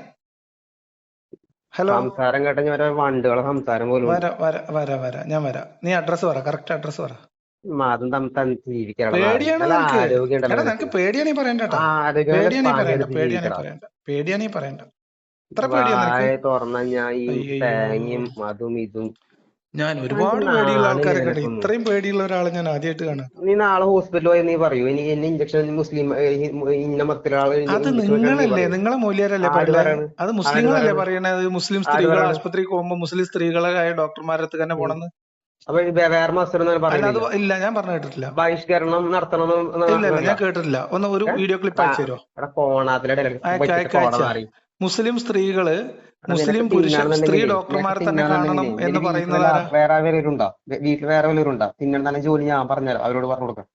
ഹലോ. സംസാരം കേട്ട ഞാൻ വരാം വണ്ടുകളെ സംസാരം പോലും. വരാ വരാ വരാ വരാ. ഞാൻ വരാം. നീ അഡ്രസ് പറ. കറക്റ്റ് അഡ്രസ് പറ. മതം തമ്മിൽ തമ്മിൽ ജീവിക്കണം പേടിയാണ് നിനക്ക്. പറയണ്ട പേടിയാണീ പറയണ്ട പേടിയാണീ പറയണ്ട. പേടിയാണീ പറയണ്ട. വായ തുറന്ന ഞാൻ ഈ. തേങ്ങയും അതും ഇതും. ഞാൻ ഒരുപാട് പേടിയുള്ള ആൾക്കാരെ ഉണ്ട് ഇത്രയും പേടിയുള്ള ഒരാളെ ഞാൻ ആദ്യമായിട്ട് കാണാം. നീ നാളെ ഹോസ്പിറ്റലിൽ പോയി നീ പറയൂ. ഇനി എന്നെ ഇഞ്ചക്ഷൻ മുസ്ലിം ഇന്ന മതത്തിലുള്ള അത് നിങ്ങളല്ലേ? നിങ്ങളെ മൂല്യരല്ലേ പറയുന്നത് അത് മുസ്ലിങ്ങളല്ലേ പറയണ്? പറയണത് മുസ്ലിം സ്ത്രീകൾ ആശുപത്രി ആശുപത്രിക്ക് പോകുമ്പോ മുസ്ലിം സ്ത്രീകളായ ഡോക്ടർമാരെ അടുത്ത് തന്നെ പോണെന്ന്. അപ്പൊ വേറെ മതസ്ഥർ അല്ല ഇല്ല ഞാൻ പറഞ്ഞു കേട്ടിട്ടില്ല. ബഹിഷ്കരണം നടത്തണം ഇല്ല ഇല്ല ഞാൻ കേട്ടിട്ടില്ല. ഒന്ന് ഒരു വീഡിയോ ക്ലിപ്പ്. അയച്ചു തരുമോ കോണാത്തിലെ മുസ്ലിം സ്ത്രീകൾ മുസ്ലിം പുരുഷ സ്ത്രീ ഡോക്ടർമാരെ തന്നെ കാണണം എന്ന് പറയുന്നത് വേറെ ആരെങ്കിലും വീട്ടിൽ വേറെ വല്ലവരും ഉണ്ടോ തിന്നണം ജോലി ഞാൻ പറഞ്ഞുതരാം. അവരോട് പറഞ്ഞു കൊടുക്കാം.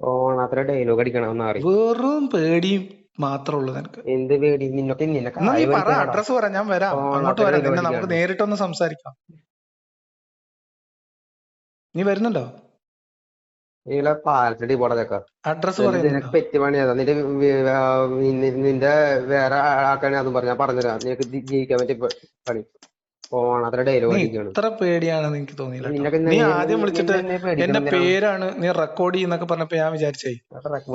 ഓണാത്തിലെ ഡയലോഗ് അടിക്കണം വെറും പേടിയും മാത്രമേ ഉള്ളൂ നിനക്ക്. എന്ത് പേടി? നിന്നൊക്കെ എന്നാ ഈ പറ അഡ്രസ് പറ ഞാൻ വരാം. അങ്ങോട്ട് വരാം. പിന്നെ. നമുക്ക് നേരിട്ടൊന്ന് സംസാരിക്കാം. നീ വരുന്നുണ്ടോ? ഇതിലെ പാലത്തടി പോടതൊക്കെ അഡ്രസ് നിനക്ക് പറയുന്നുണ്ടോ? പെറ്റി പണിയതാ നിന്റെ നിന്റെ- വേറെ ആൾക്കാരെ അതും പറഞ്ഞ പറഞ്ഞുതരാം. നിനക്ക് ജീവിക്കാൻ പറ്റിയ പണി. ഓണാത്തിലെ ഡയലോഗ് ഇത്ര പേടിയാണെന്ന് എനിക്ക് തോന്നിയില്ല നീ ആദ്യം വിളിച്ചിട്ട് എന്റെ പേരാണ് നീ റെക്കോർഡ് ചെയ്യുന്നൊക്കെ പറഞ്ഞപ്പോ ഞാൻ വിചാരിച്ചേ.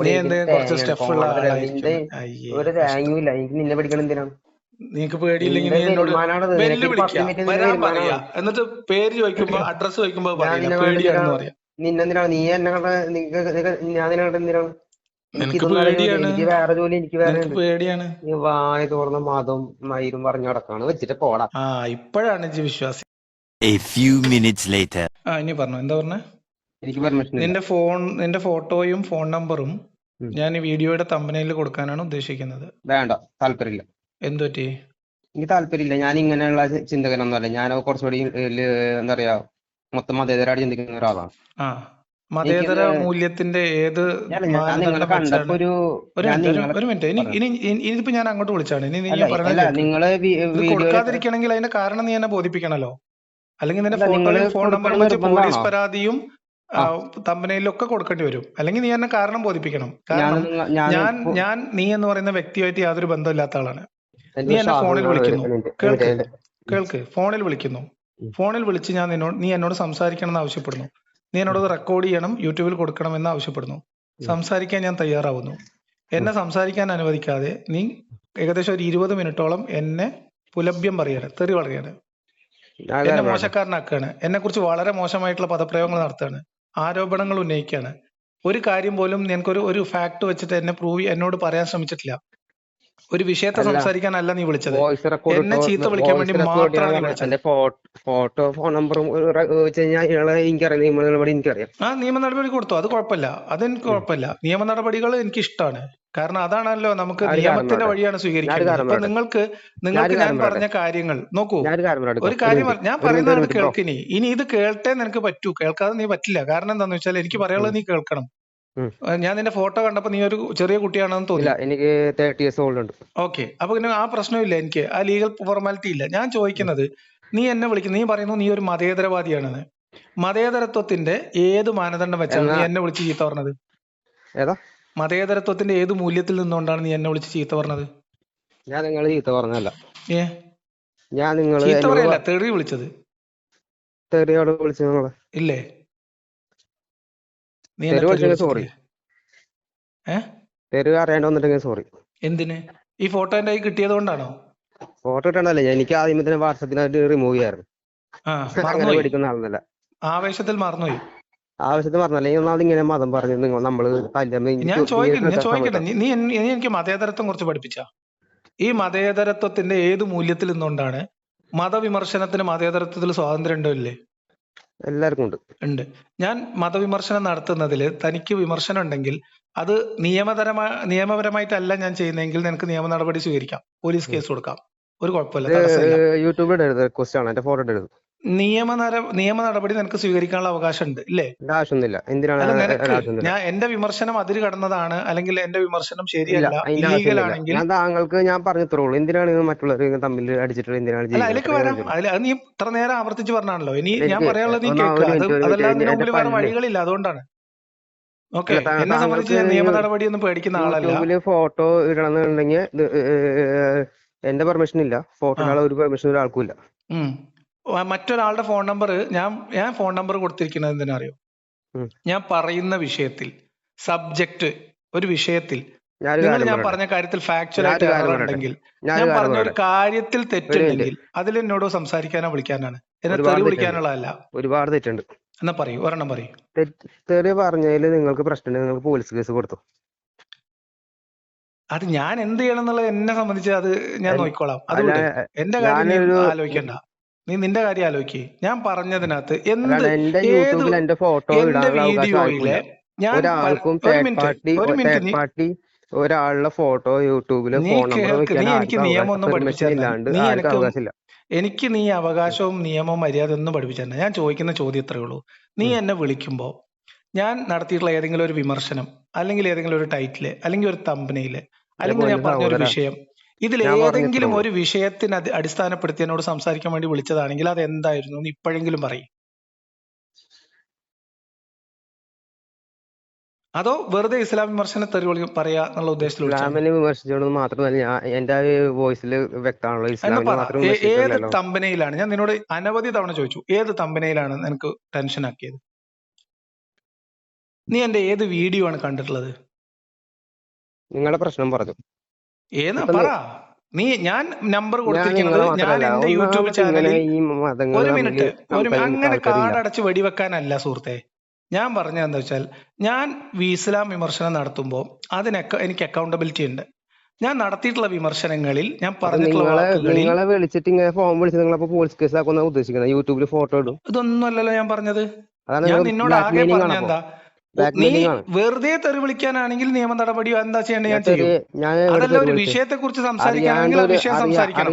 നീ എന്തെങ്കിലും കുറച്ച്. സ്റ്റെഫ് ഉള്ള ഒരു ഇല്ല എനിക്ക് നിന്നെ പഠിക്കണം എന്തിനാണ് നിനക്ക് പേടിയില്ലെങ്കിൽ നീ എന്നോട് എന്നിട്ട് പേര് ചോദിക്കുമ്പോ അഡ്രസ് ചോദിക്കുമ്പോ പേടിയാണെന്ന് പറയാം. നിന്നെന്തിനാണ്? നീ എന്നെ കണ്ട ഞാൻ നിന്നെ കണ്ട എന്തിനാണ്? എനിക്ക് വേറെ ജോലി എനിക്ക് വേറെ പേടിയാണ്. നീ വായ തുറന്ന മതം മയിലും പറഞ്ഞു നടക്കാണ്. വെച്ചിട്ട് പോടാ. ആ ഇപ്പോഴാണ് ജി വിശ്വാസി. A few minutes later. ആ ഇനി പറഞ്ഞു. എന്താ പറഞ്ഞ? എനിക്ക് പെർമിഷൻ നിന്റെ ഫോൺ നിന്റെ ഫോട്ടോയും ഫോൺ നമ്പറും ഞാൻ ഈ വീഡിയോയുടെ തമ്പനയിൽ കൊടുക്കാനാണ് ഉദ്ദേശിക്കുന്നത്. വേണ്ട താല്പര്യമില്ല. എന്തു പറ്റി? എനിക്ക് താല്പര്യമില്ല. ഞാൻ ഇങ്ങനെയുള്ള ചിന്തകനൊന്നുമല്ല. ഞാൻ കുറച്ചുകൂടി എന്താ പറയാ മൊത്തം മതേതരായിട്ട് ചിന്തിക്കുന്ന ഒരാളാണ്. മതേതര മൂല്യത്തിന്റെ ഏത് ഒരു ഞാൻ മിനിറ്റ് ഇനി അങ്ങോട്ട് വിളിച്ചാണ്. ഇനി. നിങ്ങൾ കൊടുക്കാതിരിക്കണമെങ്കിൽ അതിന്റെ കാരണം നീ എന്നെ ബോധിപ്പിക്കണല്ലോ. അല്ലെങ്കിൽ നിന്റെ ഫോൺ നമ്പറും വെച്ച് പോലീസ്? പരാതിയും തമ്പനയിലൊക്കെ കൊടുക്കേണ്ടി വരും. അല്ലെങ്കിൽ നീ എന്നെ കാരണം ബോധിപ്പിക്കണം. ഞാൻ കാരണം ഞാൻ ഞാൻ നീ എന്ന് പറയുന്ന വ്യക്തിയായിട്ട് യാതൊരു ബന്ധമില്ലാത്ത ആളാണ്. നീ എന്നെ ഫോണിൽ വിളിക്കുന്നു. കേൾക്ക്. കേൾക്ക്. ഫോണിൽ വിളിക്കുന്നു. ഫോണിൽ വിളിച്ച് ഞാൻ നിന്നോട് നീ എന്നോട് സംസാരിക്കണം എന്ന് ആവശ്യപ്പെടുന്നു. നീ എന്നോട് റെക്കോർഡ് ചെയ്യണം യൂട്യൂബിൽ കൊടുക്കണം എന്ന് ആവശ്യപ്പെടുന്നു. സംസാരിക്കാൻ ഞാൻ തയ്യാറാവുന്നു. എന്നെ സംസാരിക്കാൻ അനുവദിക്കാതെ നീ ഏകദേശം ഒരു ഇരുപത് മിനിറ്റോളം എന്നെ പുലഭ്യം പറയാണ് തെറി പറയാണ്. എന്നെ മോശക്കാരനാക്കുകയാണ്. എന്നെ കുറിച്ച് വളരെ മോശമായിട്ടുള്ള പദപ്രയോഗങ്ങൾ നടത്തുകയാണ്. ആരോപണങ്ങൾ ഉന്നയിക്കുകയാണ്. ഒരു കാര്യം പോലും നിനക്കൊരു ഒരു ഫാക്ട് വെച്ചിട്ട് എന്നെ പ്രൂവ് എന്നോട് പറയാൻ ശ്രമിച്ചിട്ടില്ല. ഒരു വിഷയത്തെ. സംസാരിക്കാനല്ല നീ വിളിച്ചത്. എന്നെ ചീത്ത വിളിക്കാൻ വേണ്ടി മാത്രമാണ് വിളിച്ചത്. ഫോട്ടോ ഫോൺ നമ്പറും ഇയാളെ എനിക്കറിയാം. നിയമ നടപടി എനിക്കറിയാം. ആ നിയമ നടപടി കൊടുത്തു. അത് കുഴപ്പമില്ല. അതെനിക്ക് കുഴപ്പമില്ല. നിയമ നടപടികൾ എനിക്ക് ഇഷ്ടമാണ് കാരണം അതാണല്ലോ നമുക്ക് നിയമത്തിന്റെ വഴിയാണ് സ്വീകരിക്കുന്നത് അപ്പൊ നിങ്ങൾക്ക് നിങ്ങൾക്ക് ഞാൻ പറഞ്ഞ കാര്യങ്ങൾ നോക്കൂ. ഒരു കാര്യം ഞാൻ പറയുന്നത്. കേൾക്കിനി ഇനി. ഇത് കേൾട്ടേ നിനക്ക് പറ്റൂ. കേൾക്കാതെ നീ പറ്റില്ല. കാരണം എന്താന്ന് വെച്ചാൽ എനിക്ക് പറയാനുള്ളത് നീ കേൾക്കണം. ഞാൻ നിന്റെ ഫോട്ടോ കണ്ടപ്പോ നീ ഒരു ചെറിയ കുട്ടിയാണെന്ന് തോന്നി. എനിക്ക് തേർട്ടി ഇയേഴ്സ് ഓൾഡ് ഉണ്ട്. ഓക്കെ അപ്പൊ പിന്നെ ആ പ്രശ്നമില്ല എനിക്ക്. ആ ലീഗൽ ഫോർമാലിറ്റി ഇല്ല. ഞാൻ ചോദിക്കുന്നത് നീ എന്നെ വിളിക്കുന്നു നീ പറയുന്നു നീ ഒരു മതേതരവാദിയാണെന്ന്. മതേതരത്വത്തിന്റെ ഏത് മാനദണ്ഡം വെച്ചാണ് നീ എന്നെ വിളിച്ച് ചീത്ത പറഞ്ഞത്? ഏതാ? മതേതരത്വത്തിന്റെ ഏത് മൂല്യത്തിൽ നിന്നുകൊണ്ടാണ് നീ എന്നെ വിളിച്ച് ചീത്ത പറഞ്ഞത്? ഞാൻ നിങ്ങൾ ചീത്ത പറഞ്ഞല്ല ഏ? ഞാൻ നിങ്ങൾ ചീത്ത പറയല്ല തെറി വിളിച്ചത്. തെറിയോട് വിളിച്ചു നിങ്ങളെ. ഇല്ലേ? അറിയാണ്ട് വന്നിട്ടെങ്കിൽ സോറി എന്തിന്? ഈ ഫോട്ടോ എന്റെ കയ്യിൽ കിട്ടിയത് കൊണ്ടാണോ? ഫോട്ടോ ഇട്ടണ്ടല്ലേ എനിക്ക് ആദ്യമേ തന്നെ വാട്സപ്പിനായിട്ട് റിമൂവ് ചെയ്യായിരുന്നു. ആ അങ്ങനെ മറന്നുപോയി. പഠിക്കുന്ന ആളൊന്നല്ല ആവേശത്തിൽ മറന്നുപോയി. ആവശ്യത്തിൽ പറഞ്ഞല്ലേ ഒന്നാമത് ഇങ്ങനെ മതം പറഞ്ഞു നിങ്ങൾ നമ്മൾ ഞാൻ ചോദിക്കട്ടെ ഞാൻ ചോദിക്കട്ടെ നീ എനിക്ക് മതേതരത്വം കുറിച്ച് പഠിപ്പിച്ച. ഈ മതേതരത്വത്തിന്റെ ഏത് മൂല്യത്തിൽ നിന്നുകൊണ്ടാണ് മതവിമർശനത്തിന് മതേതരത്വത്തിൽ സ്വാതന്ത്ര്യം ഉണ്ടോ ഇല്ലേ? എല്ലാവർക്കും ഉണ്ട്. ഉണ്ട്. ഞാൻ മതവിമർശനം നടത്തുന്നതിൽ തനിക്ക് വിമർശനം ഉണ്ടെങ്കിൽ അത് നിയമതരമായ നിയമപരമായിട്ടല്ല ഞാൻ ചെയ്യുന്നതെങ്കിൽ നിനക്ക് നിയമ നടപടി സ്വീകരിക്കാം. പോലീസ് കേസ് കൊടുക്കാം. ഒരു കുഴപ്പമില്ല. യൂട്യൂബിൽ ആണ്. എന്റെ ഫോട്ടോ ഇടരുത് നിയമ നിയമ നടപടി നിനക്ക് സ്വീകരിക്കാനുള്ള അവകാശം ഉണ്ട് ഇല്ലേ? ആവശ്യമൊന്നുമില്ല എന്തിനാണ് ഞാൻ എന്റെ വിമർശനം അതിര് കടന്നതാണ് അല്ലെങ്കിൽ എന്റെ വിമർശനം ശരിയല്ല ഇല്ലീഗൽ ആണെങ്കിൽ ഞാൻ താങ്കൾക്ക് ഞാൻ പറഞ്ഞു എന്തിനാണ് മറ്റുള്ളവർ തമ്മിൽ അടിച്ചിട്ടുള്ള എന്തിനാണ് അതിലേക്ക് വരാം. അതിൽ അത് നീ ഇത്ര നേരം ആവർത്തിച്ച് പറഞ്ഞാണല്ലോ. ഇനി ഞാൻ പറയാനുള്ളത് നീ കേൾക്കുക അതല്ലാതെ മുമ്പിൽ വേറെ വഴികളില്ല അതുകൊണ്ടാണ്. ഓക്കെ അല്ല, താ- എന്നെ സംബന്ധിച്ച് നിയമ നടപടി ഒന്നും പേടിക്കുന്ന ആളല്ല. ഫോട്ടോ ഇടണമെന്നുണ്ടെങ്കിൽ എന്റെ പെർമിഷൻ ഇല്ല ഫോട്ടോ ഒരു പെർമിഷൻ ഒരാൾക്കും ഇല്ല മറ്റൊരാളുടെ ഫോൺ നമ്പർ ഞാൻ ഞാൻ ഫോൺ നമ്പർ കൊടുത്തിരിക്കുന്നത് എന്തിനറിയോ. ഞാൻ പറയുന്ന വിഷയത്തിൽ സബ്ജക്റ്റ് ഒരു വിഷയത്തിൽ. നിങ്ങൾ ഞാൻ പറഞ്ഞ കാര്യത്തിൽ ഫാക്ച്വൽ ആയിട്ട് ഉണ്ടെങ്കിൽ ഞാൻ പറഞ്ഞ ഒരു കാര്യത്തിൽ തെറ്റുണ്ടെങ്കിൽ അതിൽ എന്നോട് സംസാരിക്കാനോ വിളിക്കാനാണ്. എന്നെ തെറി വിളിക്കാനുള്ളതല്ല. ഒരുപാട് തെറ്റുണ്ട്. എന്നാ പറയൂ ഒരെണ്ണം പറയൂ. തെറി പറഞ്ഞതിൽ നിങ്ങൾക്ക് പ്രശ്നമുണ്ട് നിങ്ങൾക്ക് പോലീസ് കേസ് കൊടുത്തു. അത് ഞാൻ എന്ത് ചെയ്യണം എന്നുള്ളത് എന്നെ സംബന്ധിച്ച് അത് ഞാൻ നോക്കിക്കോളാം. അതുകൊണ്ട് എന്റെ കാര്യം ആലോചിക്കണ്ട. നീ നിന്റെ കാര്യം ആലോചിക്ക്. ഞാൻ പറഞ്ഞതിനകത്ത് എന്ത് ഏത് യൂട്യൂബിൽ എന്റെ ഫോട്ടോ വീഡിയോയിലെ ഞാൻ ഒരു മിനിറ്റ് ഒരു ഒരാളുടെ ഫോട്ടോ യൂട്യൂബിൽ നീ കേൾക്ക് എനിക്ക് നിയമമൊന്നും നിയമം അവകാശം ഒന്നും പഠിപ്പിച്ചു പെർമിഷൻ തരണം ഇല്ലാണ്ട് നീ എനിക്ക് എനിക്ക് നീ അവകാശവും നിയമവും മര്യാദ ഒന്നും പഠിപ്പിച്ചു ഞാൻ ചോദിക്കുന്ന ചോദ്യം ഇത്രയേ ഉള്ളൂ. നീ എന്നെ വിളിക്കുമ്പോൾ ഞാൻ നടത്തിയിട്ടുള്ള ഏതെങ്കിലും ഒരു വിമർശനം അല്ലെങ്കിൽ ഏതെങ്കിലും ഒരു ടൈറ്റിൽ അല്ലെങ്കിൽ ഒരു തമ്പനയിൽ അല്ലെങ്കിൽ ഞാൻ പറഞ്ഞ ഒരു വിഷയം ഇതിൽ ഏതെങ്കിലും ഒരു വിഷയത്തിന് അടി- അടിസ്ഥാനപ്പെടുത്തി എന്നോട് സംസാരിക്കാൻ വേണ്ടി വിളിച്ചതാണെങ്കിൽ അത് എന്തായിരുന്നു എന്ന് ഇപ്പോഴെങ്കിലും പറയും. അതോ വെറുതെ ഇസ്ലാം വിമർശന തെറി പറയാ എന്നുള്ള ഉദ്ദേശത്തിൽ ഇസ്ലാമിനെ വിമർശിച്ചോണ്ട് മാത്രമല്ല ഞാൻ എന്റെ വോയിസിൽ വ്യക്തമാണല്ലോ ഏത് തമ്പനയിലാണ്? ഞാൻ നിന്നോട് അനവധി തവണ ചോദിച്ചു ഏത് തമ്പനയിലാണ് നിനക്ക് ടെൻഷൻ ആക്കിയത് നീ എന്റെ ഏത് വീഡിയോ ആണ് കണ്ടിട്ടുള്ളത്? നിങ്ങളുടെ പ്രശ്നം പറഞ്ഞു. ഏത്? പറ. നീ ഞാൻ നമ്പർ കൊടുത്തിരിക്കുന്നത് ഞാൻ എന്റെ യൂട്യൂബ് ചാനലിൽ ഒരു മിനിറ്റ് ഒരു അങ്ങനെ കാടടച്ച് വെടിവെക്കാനല്ല സുഹൃത്തെ. ഞാൻ പറഞ്ഞ എന്താ വെച്ചാൽ ഞാൻ വിസ്ലാം വിമർശനം നടത്തുമ്പോൾ അതിനൊക്കെ എനിക്ക് അക്കൗണ്ടബിലിറ്റി ഉണ്ട്. ഞാൻ നടത്തിയിട്ടുള്ള വിമർശനങ്ങളിൽ ഞാൻ പറഞ്ഞിട്ടുള്ള നിങ്ങളെ വാക്കുകളിൽ നിങ്ങളെ വിളിച്ചിട്ട് ഇങ്ങനെ ഫോൺ വിളിച്ച് നിങ്ങളപ്പോ പോലീസ് കേസ് ആക്കുന്ന ഉദ്ദേശിക്കുന്നത്. യൂട്യൂബിൽ ഫോട്ടോ ഇടും. ഇതൊന്നുമല്ലല്ലോ ഞാൻ പറഞ്ഞത്. ഞാൻ നിന്നോട് ആകെ പറഞ്ഞ എന്താ? നീ വെറുതെ തെറി വിളിക്കാനാണെങ്കിൽ നിയമ നടപടി എന്താ ചെയ്യേണ്ടത് ഞാൻ ചെയ്യും? അതല്ല ഒരു വിഷയത്തെ കുറിച്ച് സംസാരിക്കാനാണെങ്കിൽ ആ വിഷയം സംസാരിക്കണം.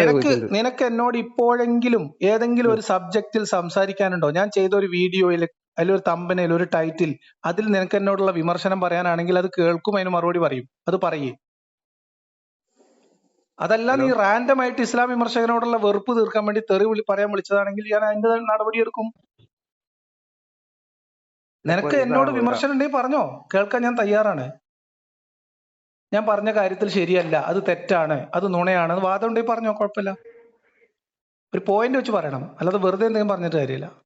നിനക്ക് നിനക്ക് എന്നോട് ഇപ്പോഴെങ്കിലും ഏതെങ്കിലും ഒരു സബ്ജക്റ്റിൽ സംസാരിക്കാനുണ്ടോ? ഞാൻ ചെയ്ത ഒരു വീഡിയോയിൽ അതിൽ ഒരു തമ്പനയിൽ ഒരു ടൈറ്റിൽ അതിൽ നിനക്ക് എന്നോടുള്ള വിമർശനം പറയാനാണെങ്കിൽ അത് കേൾക്കും അതിന് മറുപടി പറയും. അത് പറയേ. അതല്ല നീ റാൻഡം ആയിട്ട് ഇസ്ലാം വിമർശകനോടുള്ള വെറുപ്പ് തീർക്കാൻ വേണ്ടി തെറി വിളി പറയാൻ വിളിച്ചതാണെങ്കിൽ ഞാൻ അതിന്റെ നടപടി എടുക്കും നിനക്ക് എന്നോട് വിമർശനം ഉണ്ടെങ്കിൽ പറഞ്ഞോ. കേൾക്കാൻ ഞാൻ തയ്യാറാണ്. ഞാൻ പറഞ്ഞ കാര്യത്തിൽ ശരിയല്ല. അത് തെറ്റാണ്. അത് നുണയാണ്. അത് വാദം ഉണ്ടെങ്കിൽ പറഞ്ഞോ കുഴപ്പമില്ല. ഒരു പോയിന്റ് വെച്ച് പറയണം. അല്ലാതെ വെറുതെ എന്തെങ്കിലും പറഞ്ഞിട്ട് കാര്യമില്ല.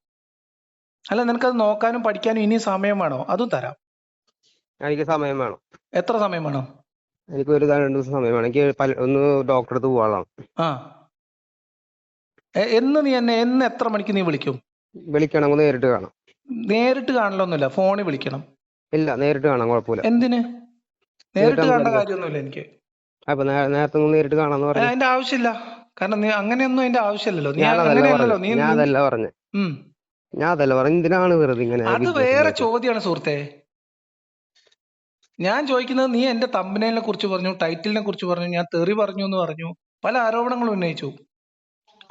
അല്ല നിനക്കത് നോക്കാനും പഠിക്കാനും ഇനിയും സമയം വേണോ? അതും തരാം. എനിക്ക് സമയം വേണം. എത്ര സമയം വേണം? എനിക്ക് ഒരു രണ്ട് ദിവസം സമയം വേണം. എനിക്ക് ഒന്ന് ഡോക്ടറെ അടുത്ത് പോകാം ആ. എന്ന് നീ എന്നെ എന്ന് എത്ര മണിക്ക് നീ വിളിക്കും? വിളിക്കണം നേരിട്ട് കാണാം. നേരിട്ട് കാണലൊന്നുമില്ല. ഫോണിൽ വിളിക്കണം. ഇല്ല നേരിട്ട് കാണാൻ കുഴപ്പമില്ല. എന്തിന്? നേരിട്ട് കാണേണ്ട കാര്യമൊന്നുമില്ല എനിക്ക്. അപ്പൊ നേരത്തെ നേരിട്ട് കാണാന്ന് പറഞ്ഞു. അതിന്റെ ആവശ്യമില്ല. കാരണം നീ അങ്ങനെയൊന്നും അതിന്റെ ആവശ്യമില്ലല്ലോ. നീ അതല്ല അങ്ങനെയല്ലല്ലോ പറഞ്ഞു. നീ ഞാൻ അതല്ല പറഞ്ഞു. ഞാൻ അതല്ല പറഞ്ഞു. എന്തിനാണ് വെറുതെ ഇങ്ങനെ അത് വേറെ ചോദ്യമാണ് സുഹൃത്തെ. ഞാൻ ചോദിക്കുന്നത് നീ എന്റെ തമ്പനെ കുറിച്ച് പറഞ്ഞു ടൈറ്റിലിനെ കുറിച്ച് പറഞ്ഞു ഞാൻ തെറി പറഞ്ഞു എന്ന് പറഞ്ഞു പല ആരോപണങ്ങളും ഉന്നയിച്ചു.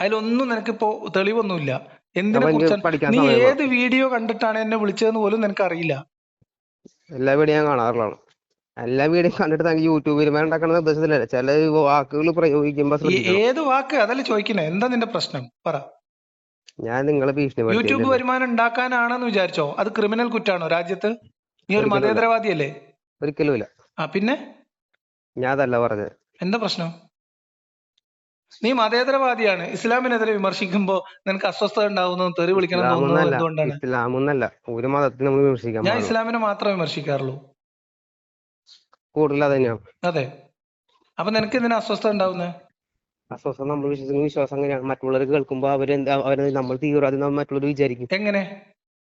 അതിലൊന്നും നിനക്കിപ്പോ തെളിവൊന്നുമില്ല. എന്തിനെ കുറിച്ചാണ്? നീ ഏത് വീഡിയോ കണ്ടിട്ടാണ് എന്നെ വിളിച്ചതെന്ന് പോലും നിനക്ക് അറിയില്ല എല്ലാ വീഡിയോ ഞാൻ കാണാറുള്ളതാണ്. എല്ലാ വീഡിയോ കണ്ടിട്ട് താങ്കൾ യൂട്യൂബിൽ ഉണ്ടാക്കണ നിർദ്ദേശത്തിലല്ല? ചില വാക്കുകൾ പ്രയോഗിക്കുമ്പോ ഏത് വാക്ക്? അതല്ല ചോദിക്കണേ എന്താ നിന്റെ പ്രശ്നം? പറ. ഞാൻ നിങ്ങളെ ഭീഷണി യൂട്യൂബ് വരുമാനം ഉണ്ടാക്കാനാണെന്ന് വിചാരിച്ചോ? അത് ക്രിമിനൽ കുറ്റാണോ രാജ്യത്ത്? നീ ഒരു മതേതരവാദിയല്ലേ? ഒരിക്കലും ഇല്ല. ആ പിന്നെ? ഞാൻ അതല്ല പറഞ്ഞത്. എന്താ പ്രശ്നം? നീ മതേതരവാദിയാണ്. ഇസ്ലാമിനെതിരെ വിമർശിക്കുമ്പോ നിനക്ക് അസ്വസ്ഥത ഉണ്ടാവുന്നു? തെറി വിളിക്കണം തോന്നുന്നത് എന്തുകൊണ്ടാണ്? ഇസ്ലാമൊന്നല്ല. ഒരു മതത്തിന് നമ്മൾ വിമർശിക്കാൻ ഞാൻ ഇസ്ലാമിനെ മാത്രമേ വിമർശിക്കാറുള്ളൂ. കൂടുതൽ തന്നെയാണ് അതെ. അപ്പൊ നിനക്ക് ഇതിന് അസ്വസ്ഥ ഉണ്ടാവുന്നേ? അസ്വസ്ഥത നമ്മൾ വിശ്വസിക്കുന്ന വിശ്വാസം അങ്ങനെയാണ്. മറ്റുള്ളവർ കേൾക്കുമ്പോ അവർ എന്താ അവർ നമ്മൾ തീവ്രവാദി മറ്റുള്ളവർ വിചാരിക്കും. എങ്ങനെ?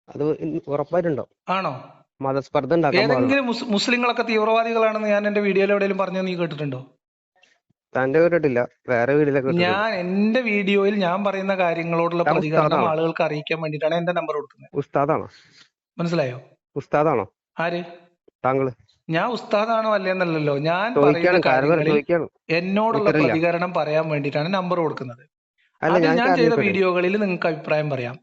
അത് ഉറപ്പായിട്ടുണ്ടോ ആണോ? മതസ്പർദ്ധ ഉണ്ടാക്കാൻ ഏതെങ്കിലും മുസ്- മുസ്ലിങ്ങളൊക്കെ തീവ്രവാദികളാണെന്ന് ഞാൻ എന്റെ വീഡിയോയിൽ എവിടെയെങ്കിലും പറഞ്ഞു നീ കേട്ടിട്ടുണ്ടോ? തന്റെ കേട്ടിട്ടില്ല വേറെ വീട്ടിലൊക്കെ കേട്ടിട്ടുണ്ട് ഞാൻ എന്റെ വീഡിയോയിൽ ഞാൻ പറയുന്ന കാര്യങ്ങളോടുള്ള പ്രതികരണം ആളുകൾക്ക് അറിയിക്കാൻ വേണ്ടിട്ടാണ് എന്റെ നമ്പർ കൊടുക്കുന്നത്. ഉസ്താദാണോ? മനസ്സിലായോ? ഉസ്താദാണോ? ആര്? താങ്കൾ. ഞാൻ ഉസ്താദാണോ അല്ലെന്നല്ലോ ഞാൻ പറയുന്ന എന്നോടുള്ള പ്രതികരണം പറയാൻ വേണ്ടിട്ടാണ് നമ്പർ കൊടുക്കുന്നത്. അല്ല അതിൽ ഞാൻ ചെയ്ത വീഡിയോകളിൽ നിങ്ങൾക്ക് അഭിപ്രായം പറയാം.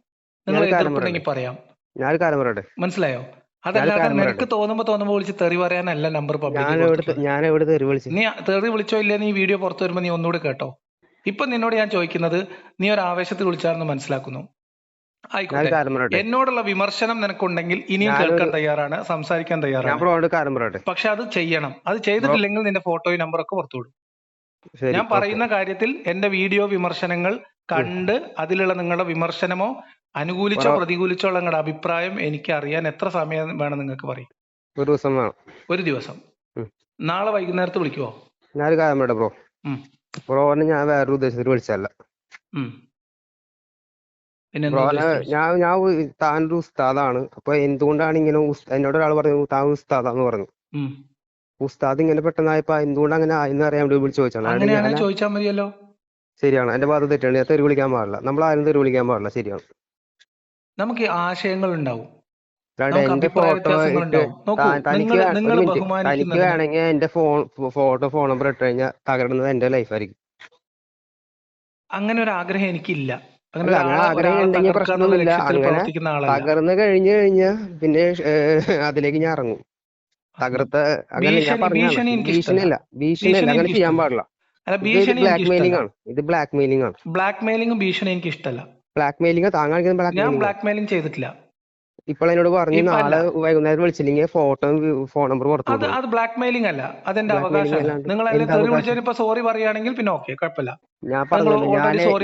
നിങ്ങൾ എതിർപ്പുണ്ടെങ്കിൽ പറയാം. ഞാൻ കാര്യം പറയട്ടെ. മനസ്സിലായോ? അതല്ലാതെ നിനക്ക് തോന്നുമ്പോ തോന്നുമ്പോ വിളിച്ച് തെറി പറയാനല്ല നമ്പർ പബ്ലിക് നീ തെറി വിളിച്ചോ ഇല്ലേ നീ വീഡിയോ പുറത്തു വരുമ്പോ നീ ഒന്നുകൂടെ കേട്ടോ. ഇപ്പൊ നിന്നോട് ഞാൻ ചോദിക്കുന്നത് നീ ഒരു ആവേശത്തിൽ വിളിച്ചാണെന്ന് മനസ്സിലാക്കുന്നു. ആയിക്കോട്ടെ. എന്നോടുള്ള വിമർശനം നിനക്കുണ്ടെങ്കിൽ ഇനിയും കേൾക്കാൻ തയ്യാറാണ് സംസാരിക്കാൻ തയ്യാറാണ്. പക്ഷെ അത് ചെയ്യണം. അത് ചെയ്തിട്ടില്ലെങ്കിൽ നിന്റെ ഫോട്ടോയും നമ്പറൊക്കെ പുറത്തു വിടും. ഞാൻ പറയുന്ന കാര്യത്തിൽ എന്റെ വീഡിയോ വിമർശനങ്ങൾ കണ്ട് അതിലുള്ള നിങ്ങളുടെ വിമർശനമോ അനുകൂലിച്ചോ പ്രതികൂലിച്ചോ ഉള്ള നിങ്ങളുടെ അഭിപ്രായം എനിക്ക് അറിയാൻ എത്ര സമയം വേണം നിങ്ങൾക്ക് പറയും. ഒരു ദിവസം വേണം. ഒരു ദിവസം. നാളെ വൈകുന്നേരത്ത് വിളിക്കുവോ? ഞാനൊരു കാര്യം പറയട്ടെ ബ്രോ. ബ്രോ ബ്രോനെ ഞാൻ വേറൊരു ഉദ്ദേശത്തിൽ വിളിച്ചല്ല ബ്രോനെ ഞാൻ ഞാൻ ഒരു- താനൊരു ഉസ്താദാണ്. അപ്പൊ എന്തുകൊണ്ടാണ് ഇങ്ങനെ എന്നോട് ഒരാൾ പറഞ്ഞു താൻ ഉസ്താദാന്ന് പറഞ്ഞു. ഉസ്താദ് ഇങ്ങനെ പെട്ടെന്നായപ്പോ എന്തുകൊണ്ട് അങ്ങനെ ആയെന്ന് അറിയാൻ വേണ്ടി വിളിച്ചു ചോദിച്ചാണ് അല്ലാണ്ട് ചോദിച്ചാൽ മതിയല്ലോ. ശരിയാണ്. എന്റെ ഭാഗത്ത് തെറ്റാണ്. ഞാൻ തെറി വിളിക്കാൻ പാടില്ല. നമ്മൾ ആരും തെറി വിളിക്കാൻ പാടില്ല. ശരിയാണ്. നമുക്ക് ആശയങ്ങൾ ഉണ്ടാവും എന്റെ ഫോട്ടോ വേണമെങ്കിൽ എന്റെ ഫോൺ ഫോട്ടോ ഫോൺ നമ്പർ ഇട്ട് കഴിഞ്ഞാൽ തകരുന്നത് എന്റെ ലൈഫായിരിക്കും. അങ്ങനെ ഒരു ആഗ്രഹം എനിക്കില്ല അങ്ങനെ ആഗ്രഹം ഒരാളെ ഉണ്ടെങ്കിൽ പ്രശ്നമൊന്നുമില്ല. അങ്ങനെ തകർന്നു കഴിഞ്ഞു കഴിഞ്ഞാൽ പിന്നെ അതിലേക്ക് ഞാൻ ഇറങ്ങും. തകർത്ത അങ്ങനെ ഞാൻ ഇഷ്ടമല്ല. ഭീഷണിയല്ല. ഭീഷണിയല്ല. ഭീഷണി അങ്ങനെ ചെയ്യാൻ. പാടില്ല. ഇത് ബ്ലാക്ക് മെയിലിംഗ് ആണ്. ഇത് ബ്ലാക്ക് മെയിലിംഗ് ആണ്. ബ്ലാക്ക് മെയിലിംഗും ഭീഷണി എനിക്ക് ഇഷ്ടമല്ല ബ്ലാക്ക് മെയിലിംഗ് താങ്കൾക്ക് ബ്ലാക്ക് ഞാൻ മെയിലിംഗ് ബ്ലാക്ക് മെയിലിംഗ് ചെയ്തിട്ടില്ല. ഇപ്പോൾ എന്നോട് പറഞ്ഞു നാളെ. വൈകുന്നേരം വിളിച്ചില്ലെങ്കിൽ ഫോട്ടോ ഫോൺ നമ്പർ പുറത്തു അത് അത് ബ്ലാക്ക് മെയിലിംഗ് അല്ല. അതെന്റെ അവകാശം നിങ്ങൾ അതിൽ തെറി വിളിച്ചതിന് ഇപ്പൊ സോറി പറയുകയാണെങ്കിൽ പിന്നെ ഓക്കെ കുഴപ്പമില്ല. ഞാൻ പറഞ്ഞു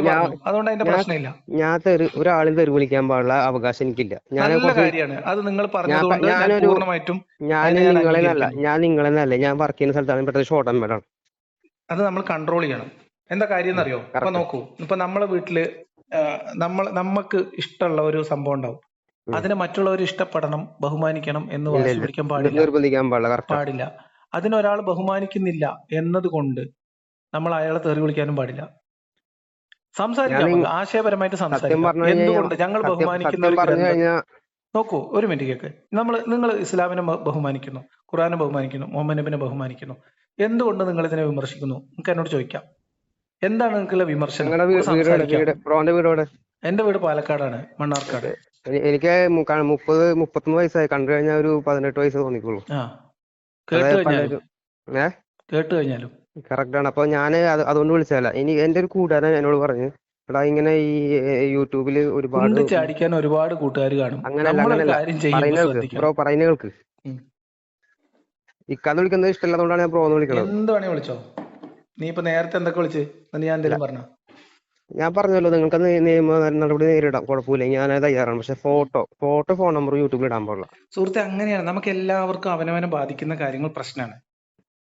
ഞാൻ അതുകൊണ്ട് അതിന്റെ പ്രശ്നമില്ല. ഞാൻ തെറി ഒരാളും തെറി വിളിക്കാൻ പാടുള്ള അവകാശം എനിക്കില്ല. ഞാൻ കാര്യമാണ്. അത് നിങ്ങൾ പറഞ്ഞതുകൊണ്ട് ഞാൻ പൂർണമായിട്ടും ഞാൻ അതിനെ ഞാൻ ഞാൻ നിങ്ങളെ അല്ല ഞാൻ വർക്ക് ചെയ്യുന്ന സ്ഥലത്താണ് പെട്ടെന്ന് ഷോർട്ട് അത് നമ്മൾ കൺട്രോൾ ചെയ്യണം. എന്താ കാര്യം എന്നറിയോ? ഇപ്പൊ Correct. നോക്കൂ. ഇപ്പൊ നമ്മളെ വീട്ടിൽ നമ്മൾ നമുക്ക് ഇഷ്ടമുള്ള ഒരു സംഭവം ഉണ്ടാവും. അതിനെ മറ്റുള്ളവർ ഇഷ്ടപ്പെടണം ബഹുമാനിക്കണം എന്ന് പറഞ്ഞാൽ. പിടിക്കാൻ പാടില്ല. പാടില്ല അതിനൊരാൾ ബഹുമാനിക്കുന്നില്ല എന്നതുകൊണ്ട് നമ്മൾ അയാളെ തെറി വിളിക്കാനും പാടില്ല. സംസാരിക്കാം ആശയപരമായിട്ട് സംസാരിക്കാം. എന്തുകൊണ്ട് ഞങ്ങൾ ബഹുമാനിക്കുന്ന നോക്കൂ ഒരു മിനിറ്റ് കേക്ക്. നമ്മൾ നിങ്ങൾ ഇസ്ലാമിനെ ബഹുമാനിക്കുന്നു ഖുറാനെ ബഹുമാനിക്കുന്നു മുഹമ്മദ് നബിനെ ബഹുമാനിക്കുന്നു. എന്തുകൊണ്ട് നിങ്ങൾ ഇതിനെ വിമർശിക്കുന്നു? നിങ്ങൾക്ക് എന്നോട് ചോദിക്കാം. എന്താണ് നിങ്ങൾക്കുള്ള വിമർശനം? എന്റെ വീട് പാലക്കാടാണ് മണ്ണാർക്കാട്. എനിക്ക് മുപ്പത് മുപ്പത്തൊന്ന് വയസ്സായി. കണ്ടു കഴിഞ്ഞാൽ ഒരു പതിനെട്ട് വയസ്സ് തോന്നിക്കുള്ളൂ. കേട്ട് കഴിഞ്ഞാലും? കറക്റ്റ് ആണ്. അപ്പൊ ഞാൻ അതുകൊണ്ട് വിളിച്ചതല്ല. ഇനി എന്റെ ഒരു കൂട്ടുകാരൻ എന്നോട് പറഞ്ഞു എടാ ഇങ്ങനെ ഈ യൂട്യൂബിൽ ഒരുപാട് ചാടിക്കാൻ ഒരുപാട് കൂട്ടുകാർ കാണും. അങ്ങനെ ബ്രോ പറയുന്ന കേൾക്ക്. ഇക്കാന്ന് വിളിക്കുന്നത് ഇഷ്ടമില്ലാത്തതുകൊണ്ടാണ് ഞാൻ ബ്രോന്ന് വിളിക്കുന്നത് എന്ത് വേണേ വിളിച്ചോ. നീ ഇപ്പൊ നേരത്തെ എന്തൊക്കെ വിളിച്ച്? ഞാൻ എന്തെങ്കിലും പറഞ്ഞോ? ഞാൻ പറഞ്ഞല്ലോ നിങ്ങൾക്ക് നിയമ നടപടി നേരിടാം. കുഴപ്പമില്ല. ഞാൻ തയ്യാറാണ്. പക്ഷെ ഫോട്ടോ ഫോട്ടോ ഫോൺ നമ്പർ യൂട്യൂബിൽ ഇടാൻ പാടില്ല. സുഹൃത്തെ അങ്ങനെയാണ്. നമുക്ക് എല്ലാവർക്കും അവനവനെ ബാധിക്കുന്ന കാര്യങ്ങൾ പ്രശ്നമാണ്.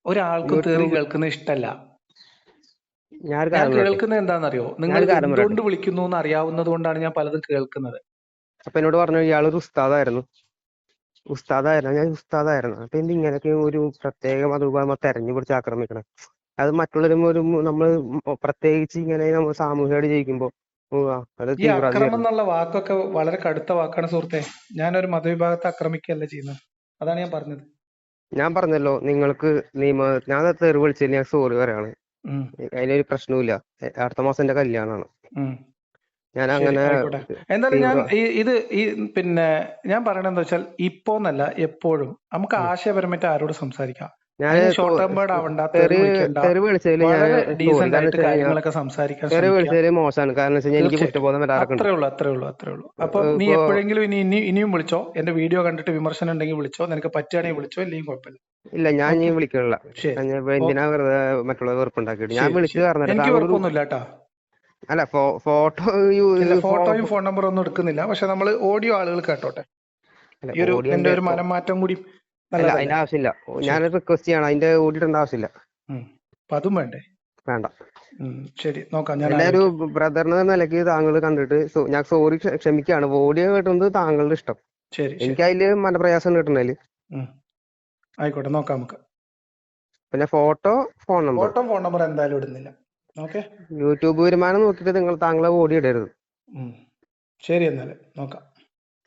ഒരാൾക്ക് തെറി കേൾക്കുന്ന കേൾക്കുന്നത് ഇഷ്ടമല്ല ഞാൻ കേൾക്കുന്നത് എന്താണെന്ന് അറിയോ നിങ്ങൾ കൊണ്ട് എന്തുകൊണ്ട് വിളിക്കുന്നു എന്ന് അറിയാവുന്നത് കൊണ്ടാണ് ഞാൻ പലതും കേൾക്കുന്നത്. അപ്പൊ എന്നോട് പറഞ്ഞു ഇയാളൊരു ഉസ്താദായിരുന്നു. ഉസ്താദായിരുന്നു. ഞാൻ ഉസ്താദായിരുന്നു. അപ്പൊ എന്ത് ഇങ്ങനെയൊക്കെ ഒരു പ്രത്യേക മതവിഭാഗം തെരഞ്ഞു പിടിച്ച് ആക്രമിക്കണം? അത് മറ്റുള്ളവരും ഒരു നമ്മൾ പ്രത്യേകിച്ച് ഇങ്ങനെ നമ്മൾ സാമൂഹികമായിട്ട് ജീവിക്കുമ്പോൾ ഈ അക്രമം എന്നുള്ള വാക്കൊക്കെ വളരെ കടുത്ത വാക്കാണ് സുഹൃത്തെ. ഞാനൊരു മതവിഭാഗത്തെ ആക്രമിക്കുകയല്ല ചെയ്യുന്നത്. അതാണ് ഞാൻ പറഞ്ഞത്. ഞാൻ പറഞ്ഞല്ലോ നിങ്ങൾക്ക് നിയമ ഞാൻ തെറി വിളിച്ചതിന് ഞാൻ സോറി പറയാണ്. അതിനൊരു അതിലൊരു പ്രശ്നവുമില്ല. അടുത്ത മാസം എന്റെ കല്യാണമാണ് ഞാൻ അങ്ങനെ. എന്തായാലും ഞാൻ ഈ ഇത് ഈ പിന്നെ ഞാൻ പറയണെന്താ വെച്ചാൽ ഇപ്പോന്നല്ല എപ്പോഴും. നമുക്ക് ആശയപരമായിട്ട് ആരോട് സംസാരിക്കാം. ഞാൻ കാര്യങ്ങളൊക്കെ സംസാരിക്കാൻ മോശമാണ്. കാരണം എനിക്ക് കുറ്റബോധം അത്രേ ഉള്ളൂ അത്രേ ഉള്ളൂ അത്രേ ഉള്ളൂ. അപ്പൊ നീ എപ്പോഴെങ്കിലും ഇനി ഇനി ഇനിയും വിളിച്ചോ? എന്റെ വീഡിയോ കണ്ടിട്ട് വിമർശനം ഉണ്ടെങ്കിൽ വിളിച്ചോ? നിനക്ക് പറ്റുകയാണെങ്കിൽ വിളിച്ചോ? ഇല്ലെങ്കിൽ കുഴപ്പമില്ല. ഇല്ല ഞാൻ ഇനി വിളിക്കണില്ല. എന്തിനാ വെറുതെ മറ്റുള്ളവർ വെറുപ്പുണ്ടാക്കിയിട്ട്? ഞാൻ വിളിച്ചു ശരി. പറഞ്ഞിട്ട് എനിക്ക് കേട്ടാ. അല്ല ഫോട്ടോ ഫോട്ടോയും ഫോൺ നമ്പറും ഒന്നും എടുക്കുന്നില്ല. പക്ഷെ നമ്മൾ ഓഡിയോ ആളുകൾ കേട്ടോട്ടെ? ഈ ഒരു എന്റെ ഒരു മനം മാറ്റം കൂടി അല്ല അതിന്റെ ആവശ്യമില്ല. ഞാൻ റിക്വസ്റ്റ് ചെയ്യണം. അതിന്റെ ഓഡിയോ ആവശ്യമില്ല. അതും വേണ്ടേ? വേണ്ട. ശരി. നോക്കാം. ഞാൻ എന്റെ ഒരു ആലോചിക്കാം ബ്രദറിന് നിലയ്ക്ക് താങ്കൾ കണ്ടിട്ട് ഞാൻ സോറി ക്ഷമിക്കാണ് ഓഡിയോ കേട്ടുന്നത് താങ്കളുടെ ഇഷ്ടം. ശരി എനിക്ക് അതിൽ മനപ്രയാസം കിട്ടണേൽ. ആയിക്കോട്ടെ നോക്കാം നമുക്ക്. പിന്നെ photo phone number photo phone number എന്തായാലും ഇടുന്നില്ല. ഓക്കെ? യൂട്യൂബ് വരുമാനം നോക്കിയിട്ട് നിങ്ങൾ താങ്കളെ ഓടി ഇടരുത്. ശരി എന്നാൽ. നോക്കാം.